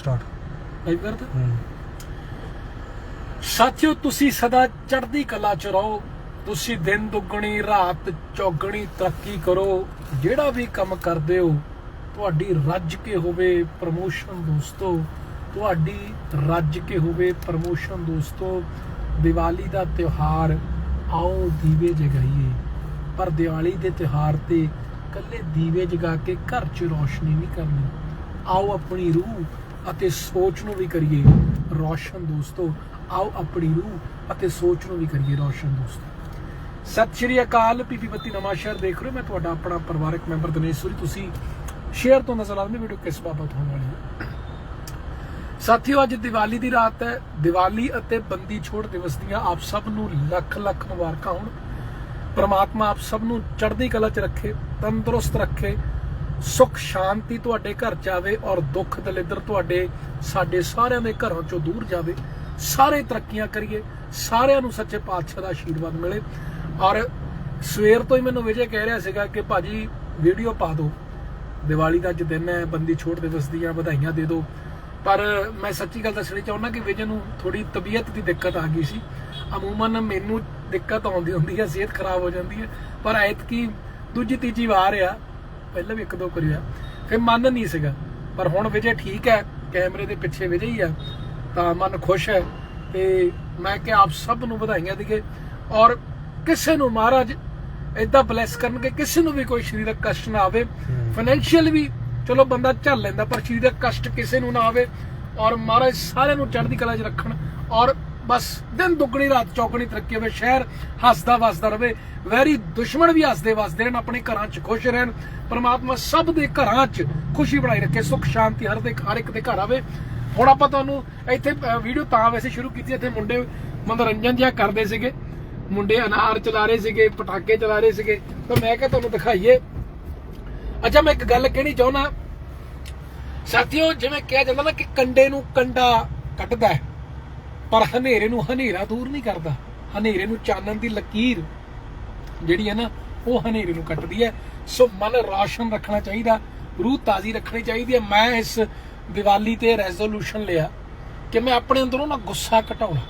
Start. Live ਕਰਦਾ ਹੂੰ। ਸਾਥੀਓ ਤੁਸੀਂ ਸਦਾ ਚੜ੍ਹਦੀ ਕਲਾ ਚ ਰਹੋ। ਤੁਸੀਂ ਦਿਨ ਦੁੱਗਣੀ ਰਾਤ ਚੌਗਣੀ ਤਰੱਕੀ ਕਰੋ। ਜਿਹੜਾ ਵੀ ਕੰਮ ਕਰਦੇ ਹੋ ਤੁਹਾਡੀ ਰੱਜ ਕੇ ਹੋਵੇ ਪ੍ਰਮੋਸ਼ਨ ਦੋਸਤੋ। ਤੁਹਾਡੀ ਰੱਜ ਕੇ ਹੋਵੇ ਪ੍ਰਮੋਸ਼ਨ ਦੋਸਤੋ। ਦੀਵਾਲੀ ਦਾ ਤਿਉਹਾਰ ਆਓ ਦੀਵੇ ਜਗਾਈਏ। ਪਰ ਦੀਵਾਲੀ ਦੇ ਤਿਉਹਾਰ ਤੇ ਕੱਲੇ ਦੀਵੇ ਜਗਾ ਕੇ ਘਰ 'ਚ ਰੋਸ਼ਨੀ ਨਹੀਂ ਕਰਨੀ। ਆਓ ਆਪਣੀ ਰੂਹ ਅਤੇ ਸੋਚ ਨੂੰ ਵੀ ਕਰੀਏ ਰੋਸ਼ਨ ਦੋਸਤੋ। ਆਓ ਆਪਣੀ ਰੂਹ ਅਤੇ ਸੋਚ ਨੂੰ ਵੀ ਕਰੀਏ ਰੋਸ਼ਨ ਦੋਸਤੋ। ਸਤਿ ਸ਼੍ਰੀ ਅਕਾਲ, ਪੀਪੀ ਬੱਤੀ ਨਵਾਂ ਦੇਖ ਰਹੇ ਮੈਂ ਤੁਹਾਡਾ ਆਪਣਾ ਪਰਿਵਾਰਕ ਮੈਂਬਰ ਦਿਨੇਸ਼ਵਰੀ ਤੁਸੀਂ ਸ਼ੇਅਰ ਤੋਂ ਨਜ਼ਰ ਆਉਂਦੀ ਵੀਡੀਓ ਕਿਸ ਬਾਬਤ ਹੋਣ ਵਾਲੀ ਹੈ? ਸਾਥੀਓ, ਅੱਜ ਦੀਵਾਲੀ ਦੀ ਰਾਤ ਹੈ। ਦੀਵਾਲੀ ਅਤੇ ਬੰਦੀ ਛੋੜ ਦਿਵਸ ਦੀਆਂ ਆਪ ਸਭ ਨੂੰ ਲੱਖ ਲੱਖ ਮੁਬਾਰਕਾਂ ਹੋਣ। ਪ੍ਰਮਾਤਮਾ ਆਪ ਸਭ ਨੂੰ ਚੜ੍ਹਦੀ ਕਲਾ 'ਚ ਰੱਖੇ, ਤੰਦਰੁਸਤ ਰੱਖੇ ਸੁਖ, ਸ਼ਾਂਤੀ ਤੁਹਾਡੇ ਘਰ ਚ ਆਵੇ ਔਰ ਦੁੱਖ ਦਲਿੱਦਰ ਤੁਹਾਡੇ, ਸਾਡੇ ਸਾਰਿਆਂ ਦੇ ਘਰਾਂ ਚੋਂ ਦੂਰ ਜਾਵੇ। ਸਾਰੇ ਤਰੱਕੀਆਂ ਕਰੀਏ, ਸਾਰਿਆਂ ਨੂੰ ਸੱਚੇ ਪਾਤਸ਼ਾਹ ਦਾ ਆਸ਼ੀਰਵਾਦ ਮਿਲੇ। ਔਰ ਸਵੇਰ ਤੋਂ ਹੀ ਮੈਨੂੰ ਵਿਜੇ ਕਹਿ ਰਿਹਾ ਸੀਗਾ ਕਿ ਭਾਜੀ ਵੀਡੀਓ ਪਾ ਦਿਓ। ਦੀਵਾਲੀ ਦਾ ਅੱਜ ਦਿਨ ਹੈ, ਬੰਦੀ ਛੋੜ ਦਿਵਸ ਦੀਆਂ ਵਧਾਈਆਂ ਦੇ ਦਿਓ। ਪਰ ਮੈਂ ਸੱਚੀ ਗੱਲ ਦੱਸਣੀ ਚਾਹੁੰਦਾ ਕਿ ਵਿਜੇ ਨੂੰ ਥੋੜੀ ਤਬੀਅਤ ਦੀ ਦਿੱਕਤ ਆ ਗਈ ਸੀ। ਅਮੂਮਨ ਮੈਨੂੰ ਦਿੱਕਤ ਆਉਂਦੀ ਹੁੰਦੀ ਹੈ, ਸਿਹਤ ਖਰਾਬ ਹੋ ਜਾਂਦੀ ਹੈ। ਪਰ ਐਤਕੀ ਦੂਜੀ ਤੀਜੀ ਵਾਰ ਆ ਪਹਿਲਾਂ ਵੀ ਇੱਕ ਦੋ ਕਰਿਆ ਫਿਰ ਮਨ ਨਹੀਂ ਸੀਗਾ। ਪਰ ਹੁਣ ਵਿਜੇ ਠੀਕ ਹੈ ਕੈਮਰੇ ਦੇ ਪਿੱਛੇ ਵਿਜੇ ਹੀ ਆ। ਤਾਂ ਮਨ ਖੁਸ਼ ਹੈ ਤੇ ਮੈਂ ਕਿ ਆਪ ਸਭ ਨੂੰ ਵਧਾਈਆਂ ਦੇਈਏ ਔਰ ਕਿਸੇ ਨੂੰ ਮਹਾਰਾਜ ਇਦਾਂ ਬਲੈਸ ਕਰਨਗੇ ਕਿਸੇ ਨੂੰ ਵੀ ਕੋਈ ਸਰੀਰਕ ਕਸ਼ਟ ਨਾ ਆਵੇ। ਫਾਈਨੈਂਸ਼ੀਅਲ ਵੀ ਚਲੋ ਬੰਦਾ ਝੱਲ ਲੈਂਦਾ ਪਰ ਸਰੀਰਕ ਕਸ਼ਟ ਕਿਸੇ ਨੂੰ ਨਾ ਆਵੇ। ਔਰ ਮਹਾਰਾਜ ਸਾਰਿਆਂ ਨੂੰ ਚੜ੍ਹਦੀ ਕਲਾ 'ਚ ਰੱਖਣ। ਔਰ ਬਸ ਦਿਨ ਦੁੱਗਣੀ, ਰਾਤ ਚੌਗਣੀ ਤਰੱਕੀ ਹੋਵੇ, ਸ਼ਹਿਰ ਹੱਸਦਾ ਵਸਦਾ ਰਵੇ ਵੈਰੀ ਦੁਸ਼ਮਣ ਵੀ ਹੱਸਦੇ ਵਸਦੇ ਰਹਿਣ, ਆਪਣੇ ਘਰਾਂ 'ਚ ਖੁਸ਼ ਰਹਿਣ, ਪ੍ਰਮਾਤਮਾ ਸਭ ਦੇ ਘਰਾਂ 'ਚ ਖੁਸ਼ੀ ਬਣਾਈ ਰੱਖੇ, ਸੁੱਖ, ਸ਼ਾਂਤੀ ਹਰ ਦੇ ਹਰ ਇੱਕ ਦੇ ਘਰ ਆਵੇ। ਹੁਣ ਆਪਾਂ ਤੁਹਾਨੂੰ ਇੱਥੇ ਵੀਡੀਓ ਤਾਂ ਵੈਸੇ ਸ਼ੁਰੂ ਕੀਤੀ, ਇੱਥੇ ਮੁੰਡੇ ਮਨੋਰੰਜਨ ਜਿਹਾ ਕਰਦੇ ਸੀਗੇ। ਮੁੰਡੇ ਅਨਾਰ ਚਲਾ ਰਹੇ ਸੀਗੇ, ਪਟਾਕੇ ਚਲਾ ਰਹੇ ਸੀਗੇ। ਤਾਂ ਮੈਂ ਕਿਹਾ ਤੁਹਾਨੂੰ ਦਿਖਾਈਏ। ਅੱਛਾ, ਮੈਂ ਇੱਕ ਗੱਲ ਕਹਿਣੀ ਚਾਹੁੰਦਾ। ਸਾਥੀਓ, ਜਿਵੇਂ ਕਿਹਾ ਜਾਂਦਾ ਨਾ ਕਿ ਕੰਡੇ ਨੂੰ ਕੰਡਾ ਕੱਟਦਾ ਹੈ। ਪਰ ਹਨੇਰੇ ਨੂੰ ਹਨੇਰਾ ਦੂਰ ਨਹੀਂ ਕਰਦਾ। ਹਨੇਰੇ ਨੂੰ ਚਾਨਣ ਦੀ ਲਕੀਰ ਜਿਹੜੀ ਹੈ ਨਾ, ਉਹ ਹਨੇਰੇ ਨੂੰ ਕੱਟਦੀ ਹੈ। ਸੋ ਮਨ ਰੌਸ਼ਨ ਰੱਖਣਾ ਚਾਹੀਦਾ, ਰੂਹ ਤਾਜ਼ੀ ਰੱਖਣੀ ਚਾਹੀਦੀ ਹੈ। ਮੈਂ ਇਸ ਦੀਵਾਲੀ ਤੇ ਰੈਜ਼ੋਲੂਸ਼ਨ ਲਿਆ ਕਿ ਮੈਂ ਆਪਣੇ ਅੰਦਰੋਂ ਨਾ ਗੁੱਸਾ ਘਟਾਉਣਾ।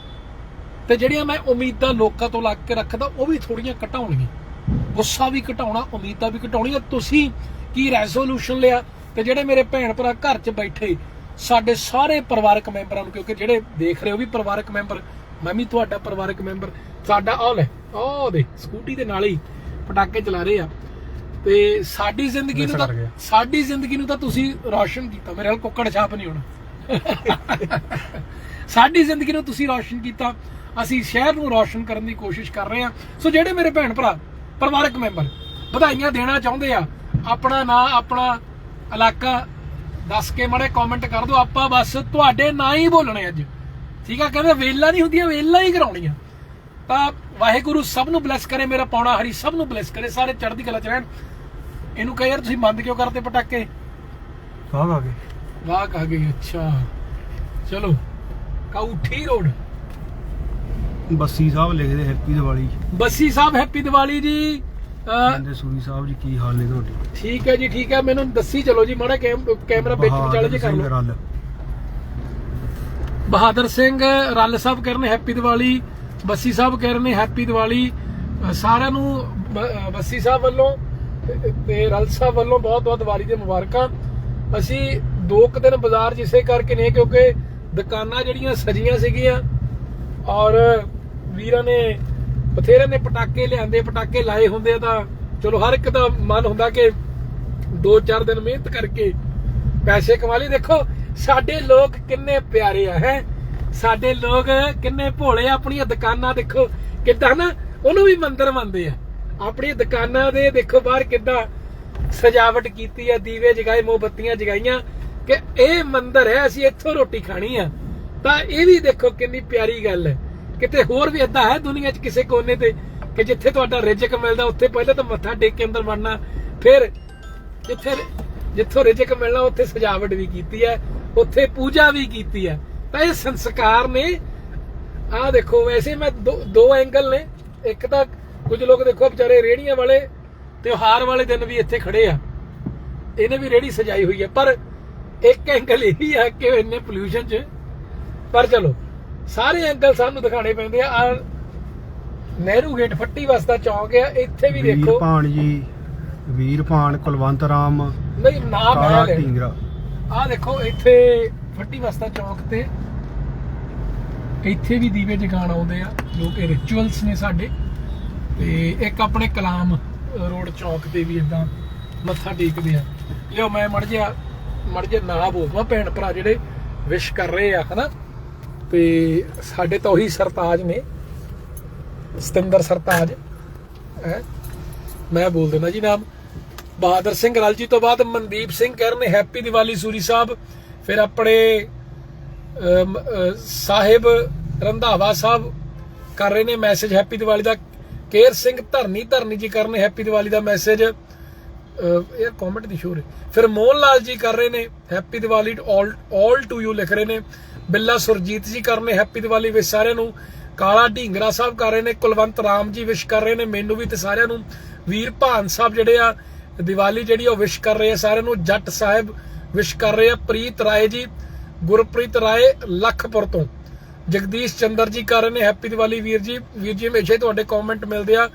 ਤੇ ਜਿਹੜੀਆਂ ਮੈਂ ਉਮੀਦਾਂ ਲੋਕਾਂ ਤੋਂ ਲੱਗ ਕੇ ਰੱਖਦਾ, ਉਹ ਵੀ ਥੋੜੀਆਂ ਘਟਾਉਣੀਆਂ ਗੁੱਸਾ ਵੀ ਘਟਾਉਣਾ, ਉਮੀਦਾਂ ਵੀ ਘਟਾਉਣੀਆਂ। ਤੁਸੀਂ ਕੀ ਰੈਜ਼ੋਲੂਸ਼ਨ ਲਿਆ? ਤੇ ਜਿਹੜੇ ਮੇਰੇ ਭੈਣ ਭਰਾ ਘਰ 'ਚ ਬੈਠੇ ਸਾਡੇ ਸਾਰੇ ਪਰਿਵਾਰਕ ਮੈਂਬਰਾਂ ਨੂੰ ਕਿਉਂਕਿ ਜਿਹੜੇ ਦੇਖ ਰਹੇ ਹੋ ਵੀ ਪਰਿਵਾਰਕ ਮੈਂਬਰ ਮੈਂ ਵੀ ਤੁਹਾਡਾ ਪਰਿਵਾਰਕ ਮੈਂਬਰ ਸਾਡਾ ਆਹ ਲੈ ਆਹ ਦੇ ਸਕੂਟੀ ਦੇ ਨਾਲ ਹੀ ਪਟਾਕੇ ਚਲਾ ਰਹੇ ਆ। ਤੇ ਸਾਡੀ ਜ਼ਿੰਦਗੀ ਨੂੰ ਤਾਂ। ਸਾਡੀ ਜ਼ਿੰਦਗੀ ਨੂੰ ਤਾਂ ਤੁਸੀਂ ਰੌਸ਼ਨ ਕੀਤਾ ਮੇਰੇ ਨਾਲ ਕੁੱਕੜ ਛਾਪ ਨਹੀਂ ਹੋਣਾ। ਸਾਡੀ ਜ਼ਿੰਦਗੀ ਨੂੰ ਤੁਸੀਂ ਰੌਸ਼ਨ ਕੀਤਾ ਅਸੀਂ ਸ਼ਹਿਰ ਨੂੰ ਰੌਸ਼ਨ ਕਰਨ ਦੀ ਕੋਸ਼ਿਸ਼ ਕਰ ਰਹੇ ਹਾਂ ਸੋ ਜਿਹੜੇ ਮੇਰੇ ਭੈਣ ਭਰਾ ਪਰਿਵਾਰਕ ਮੈਂਬਰ ਵਧਾਈਆਂ ਦੇਣਾ ਚਾਹੁੰਦੇ ਆ ਆਪਣਾ ਨਾਂ ਆਪਣਾ ਇਲਾਕਾ ਦੱਸ ਕੇ ਮਾੜੇ ਕਮੈਂਟ ਕਰ ਦਿਓ ਆਪਾਂ ਬਸ ਤੁਹਾਡੇ ਨਾਂ ਹੀ ਬੋਲਣੇ ਅੱਜ। ਠੀਕ ਆ ਕਹਿੰਦੇ ਵੇਲਾ ਨਹੀਂ ਹੁੰਦੀਆਂ ਵੇਲਾ ਹੀ ਕਰਾਉਣੀਆਂ। ਤਾਂ ਵਾਹਿਗੁਰੂ ਸਭ ਨੂੰ ਬਲੈਸ ਕਰੇ ਮੇਰਾ ਪੌਣਾ ਹਰੀ ਸਭ ਨੂੰ ਬਲੈਸ ਕਰੇ ਸਾਰੇ ਚੜ੍ਹਦੀ ਕਲਾ ਚ ਰਹਿਣ। ਇਹਨੂੰ ਕਹੇ ਯਾਰ ਤੁਸੀਂ ਬੰਦ ਕਿਉਂ ਕਰਦੇ ਪਟਾਕੇ? ਵਾਹ ਆ ਗਏ। ਵਾਹ ਕਹ ਗਈ ਅੱਛਾ। ਚਲੋ ਕਾਉਠੀ ਰੋਡ। ਬੱਸੀ ਸਾਹਿਬ ਲਿਖਦੇ ਹੈਪੀ ਦੀਵਾਲੀ। ਬੱਸੀ ਸਾਹਿਬ ਹੈਪੀ ਦੀਵਾਲੀ ਜੀ। ਅਹ, ਕਹਿੰਦੇ ਸੂਰੀ ਸਾਹਿਬ ਜੀ ਕੀ ਹਾਲ ਨੇ ਤੁਹਾਡੇ? ਠੀਕ ਹੈ ਜੀ ਠੀਕ ਹੈ। ਮੈਨੂੰ ਦੱਸੀ ਚਲੋ ਜੀ ਮਾੜਾ ਕੈਮ- ਕੈਮਰਾ ਵਿੱਚ ਵਿਚਾਲੇ ਜੇ ਕਰ ਸਿੰਘ ਲਓ। ਰੱਲ। ਬਹਾਦਰ ਸਿੰਘ ਰੱਲ ਸਾਹਿਬ ਕਹਿ ਰਹੇ ਨੇ ਹੈਪੀ ਦੀਵਾਲੀ ਬੱਸੀ ਸਾਹਿਬ ਕਹਿ ਰਹੇ ਨੇ ਹੈਪੀ ਦੀਵਾਲੀ। ਅਹ ਸਾਰਿਆਂ ਨੂੰ ਬ- ਅਹ ਬੱਸੀ ਸਾਹਿਬ ਵੱਲੋਂ ਤੇ- ਤੇ ਰੱਲ ਸਾਹਿਬ ਵੱਲੋਂ ਬਹੁਤ ਬਹੁਤ ਦੀਵਾਲੀ ਦੀਆਂ ਮੁਬਾਰਕਾਂ। ਅਸੀਂ ਦੋ ਕੁ ਦਿਨ ਬਾਜ਼ਾਰ ਜਿਸੇ ਕਰਕੇ ਨੇ ਕਿਉਂਕਿ ਦੁਕਾਨਾਂ ਜਿਹੜੀਆਂ ਸਜੀਆਂ ਸੀਗੀਆਂ ਔਰ ਵੀਰਾਂ ਨੇ ਬਥੇਰੇ ਨੇ ਪਟਾਕੇ ਲਿਆਂਦੇ, ਪਟਾਕੇ ਲਾਏ ਹੁੰਦੇ ਆ ਤਾਂ ਚਲੋ ਹਰ ਇੱਕ ਦਾ ਮਨ ਹੁੰਦਾ ਕਿ ਦੋ ਚਾਰ ਦਿਨ ਮਿਹਨਤ ਕਰਕੇ ਪੈਸੇ ਕਮਾ ਲਈ ਦੇਖੋ, ਸਾਡੇ ਲੋਕ ਕਿੰਨੇ ਪਿਆਰੇ ਆ, ਹੈ? ਸਾਡੇ ਲੋਕ ਕਿੰਨੇ ਭੋਲੇ ਆ, ਆਪਣੀਆਂ ਦੁਕਾਨਾਂ ਦੇਖੋ ਕਿੱਦਾਂ ਨਾ, ਉਹਨੂੰ ਵੀ ਮੰਦਰ ਮੰਨਦੇ ਆ। ਆਪਣੀ ਦੁਕਾਨਾਂ ਦੇ ਦੇਖੋ ਬਾਹਰ ਕਿੱਦਾਂ ਸਜਾਵਟ ਕੀਤੀ ਆ, ਦੀਵੇ ਜਗਾਏ, ਮੋਮਬੱਤੀਆਂ ਜਗਾਈਆਂ ਕਿ ਇਹ ਮੰਦਰ ਹੈ, ਅਸੀਂ ਇੱਥੋਂ ਰੋਟੀ ਖਾਣੀ ਆ। ਤਾਂ ਇਹ ਵੀ ਦੇਖੋ ਕਿੰਨੀ ਪਿਆਰੀ ਗੱਲ ਹੈ। ਕਿਤੇ ਹੋਰ ਵੀ ਇਦਾਂ ਹੈ ਦੁਨੀਆ 'ਚ ਕਿਸੇ ਕੋਨੇ ਤੇ ਕਿ ਜਿੱਥੇ ਤੁਹਾਡਾ ਰਿਜ਼ਕ ਮਿਲਦਾ, ਉੱਥੇ ਪਹਿਲਾਂ ਤਾਂ ਮੱਥਾ ਟੇਕ ਕੇ ਅੰਦਰ ਵੜਨਾ, ਫਿਰ ਜਿੱਥੇ ਜਿੱਥੋਂ ਰਿਜ਼ਕ ਮਿਲਣਾ, ਉੱਥੇ ਸਜਾਵਟ ਵੀ ਕੀਤੀ ਹੈ, ਉੱਥੇ ਪੂਜਾ ਵੀ ਕੀਤੀ ਹੈ। ਤਾਂ ਇਹ ਸੰਸਕਾਰ ਨੇ, ਆਹ ਦੇਖੋ, ਵੈਸੇ ਮੈਂ ਦੋ ਐਂਗਲ ਨੇ। ਇੱਕ ਤਾਂ ਕੁਝ ਲੋਕ ਦੇਖੋ, ਵਿਚਾਰੇ ਰੇੜੀਆਂ ਵਾਲੇ, ਤਿਉਹਾਰ ਵਾਲੇ ਦਿਨ ਵੀ ਇੱਥੇ ਖੜੇ ਆ। ਇਹਨੇ ਵੀ ਰੇੜੀ ਸਜਾਈ ਹੋਈ ਹੈ, ਪਰ ਇੱਕ ਐਂਗਲ ਇਹ ਵੀ ਆ ਕਿ ਇੰਨੇ ਪੋਲਿਊਸ਼ਨ 'ਚ, ਪਰ ਚਲੋ। ਸਾਰੇ ਐਂਗਲ ਸਾਨੂੰ ਦਿਖਾਣੇ ਪੈਂਦੇ ਆ। ਆ ਨਹਿਰੂ ਗੇਟ ਫੱਟੀ ਵਸਦਾ ਚੌਂਕ ਆ ਇੱਥੇ ਵੀ ਦੇਖੋ। ਵੀਰਪਾਨ ਜੀ ਵੀਰਪਾਨ ਕੁਲਵੰਤ ਰਾਮ ਨਹੀਂ ਨਾਮ ਕਾਲਾ ਹੈ ਢੀਂਗਰਾ। ਆ ਦੇਖੋ ਇੱਥੇ ਫੱਟੀ ਵਸਤਾ ਚੌਂਕ ਤੇ। ਇੱਥੇ ਵੀ ਦੀਵੇ ਜਗਾਣ ਆਉਂਦੇ ਆ ਜੋ ਕਿ ਰਿਚੁਅਲਸ ਨੇ ਸਾਡੇ। ਤੇ ਇੱਕ ਆਪਣੇ ਕਲਾਮ ਰੋਡ ਚੌਂਕ ਤੇ ਵੀ ਇਦਾਂ ਮੱਥਾ ਟੇਕਦੇ ਆ। ਲਿਓ ਮੈਂ ਮੜ ਜਿਆ ਮੜ ਜਿਆ ਨਾ ਬੋਲਦਾ ਭੈਣ ਭਰਾ ਜਿਹੜੇ ਵਿਸ਼ ਕਰ ਰਹੇ ਆ ਹਨਾ? ਤੇ ਸਾਡੇ ਤਾਂ ਉਹੀ ਸਰਤਾਜ ਨੇ। ਸਤਿੰਦਰ ਸਰਤਾਜ। ਹੈ? ਮੈਂ ਬੋਲ ਦਿੰਦਾ ਜੀ ਨਾਮ। ਬਹਾਦਰ ਸਿੰਘ ਰਲਜੀ ਤੋਂ ਬਾਅਦ ਮਨਦੀਪ ਸਿੰਘ ਕਹਿ ਹੈਪੀ ਦੀਵਾਲੀ ਸੂਰੀ ਸਾਹਿਬ। ਫਿਰ ਆਪਣੇ ਸਾਹਿਬ ਰੰਧਾਵਾ ਸਾਹਿਬ ਕਰ ਰਹੇ ਨੇ ਮੈਸੇਜ ਹੈਪੀ ਦੀਵਾਲੀ ਦਾ। ਕੇਰ ਸਿੰਘ ਧਰਨੀ ਧਰਨੀ ਜੀ ਕਰ ਰਹੇ ਨੇ ਹੈਪੀ ਦੀਵਾਲੀ ਦਾ ਮੈਸੇਜ। ਇਹ ਕਮੈਂਟ ਦੀ ਸ਼ੋਰ ਫਿਰ ਮੋਹਨ ਲਾਲ ਜੀ ਕਰ ਰਹੇ ਨੇ, happy Diwali all all to you ਲਿਖ ਰਹੇ ਨੇ। ਬਿੱਲਾ ਸੁਰਜੀਤ ਜੀ ਕਰ ਰਹੇ ਹੈਪੀ ਦੀਵਾਲੀ ਵਿੱਚ ਸਾਰਿਆਂ ਨੂੰ। ਕਾਲਾ ਢੀਂਗਰਾ ਸਾਹਿਬ ਕਰ ਰਹੇ ਨੇ, ਕੁਲਵੰਤ ਰਾਮ ਜੀ ਵਿਸ਼ ਕਰ ਰਹੇ ਨੇ, ਮੈਨੂੰ ਵੀ ਤੇ ਸਾਰਿਆਂ ਨੂੰ। ਵੀਰ ਭਾਨ ਸਾਹਿਬ ਜਿਹੜੇ ਆ, ਦੀਵਾਲੀ ਜਿਹੜੀ ਉਹ ਵਿਸ਼ ਕਰ ਰਹੇ ਆ, ਸਾਰਿਆਂ ਨੂੰ ਜੱਟ ਸਾਹਿਬ ਵਿਸ਼ ਕਰ ਰਹੇ ਆ, ਪ੍ਰੀਤ ਰਾਏ ਜੀ, ਗੁਰਪ੍ਰੀਤ ਰਾਏ ਲਖਪੁਰ ਤੋਂ। ਜਗਦੀਸ਼ ਚੰਦਰ ਜੀ ਕਰ ਰਹੇ ਨੇ ਹੈਪੀ ਦੀਵਾਲੀ ਵੀਰ ਜੀ। ਵੀਰ ਜੀ, ਹਮੇਸ਼ਾ ਹੀ ਤੁਹਾਡੇ ਕਮੈਂਟ ਮਿਲਦੇ ਆ।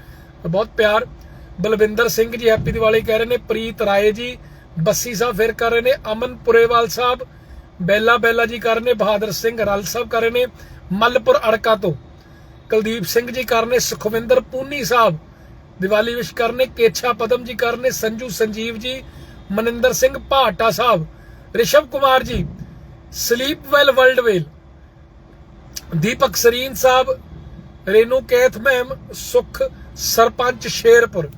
ਬਹੁਤ ਪਿਆਰ। ਬਲਵਿੰਦਰ ਸਿੰਘ ਜੀ ਹੈਪੀ ਦੀਵਾਲੀ ਕਹਿ ਰਹੇ ਨੇ, ਪ੍ਰੀਤ ਰਾਏ ਜੀ, ਬੱਸੀ ਸਾਹਿਬ ਫਿਰ ਕਰ ਰਹੇ ਨੇ, ਅਮਨ ਪੁਰੇਵਾਲ ਸਾਹਿਬ ਬੈਲਾ ਬੈਲਾ ਜੀ ਕਰ ਬਹਾਦਰ ਸਿੰਘ ਰਲ ਸਾਹਿਬ ਕਰ ਮੱਲਪੁਰ ਅੜਕਾ ਤੋਂ। ਕੁਲਦੀਪ ਸਿੰਘ ਜੀ ਕਰ ਸੁਖਵਿੰਦਰ ਪੂਨੀ ਸਾਹਿਬ ਦੀਵਾਲੀ ਵਿਸ਼ ਕਰਨੇ ਕੇਛਾ ਪਦਮ ਜੀ ਕਰਨੇ ਸੰਜੂ ਸੰਜੀਵ ਜੀ, Maninder Singh ਭਾਟਾ sahib, Rishav Kumar ji, sleep well world well, Deepak Sareen sahib, Renu Kaith ma'am, Sukh sarpanch Sherpur,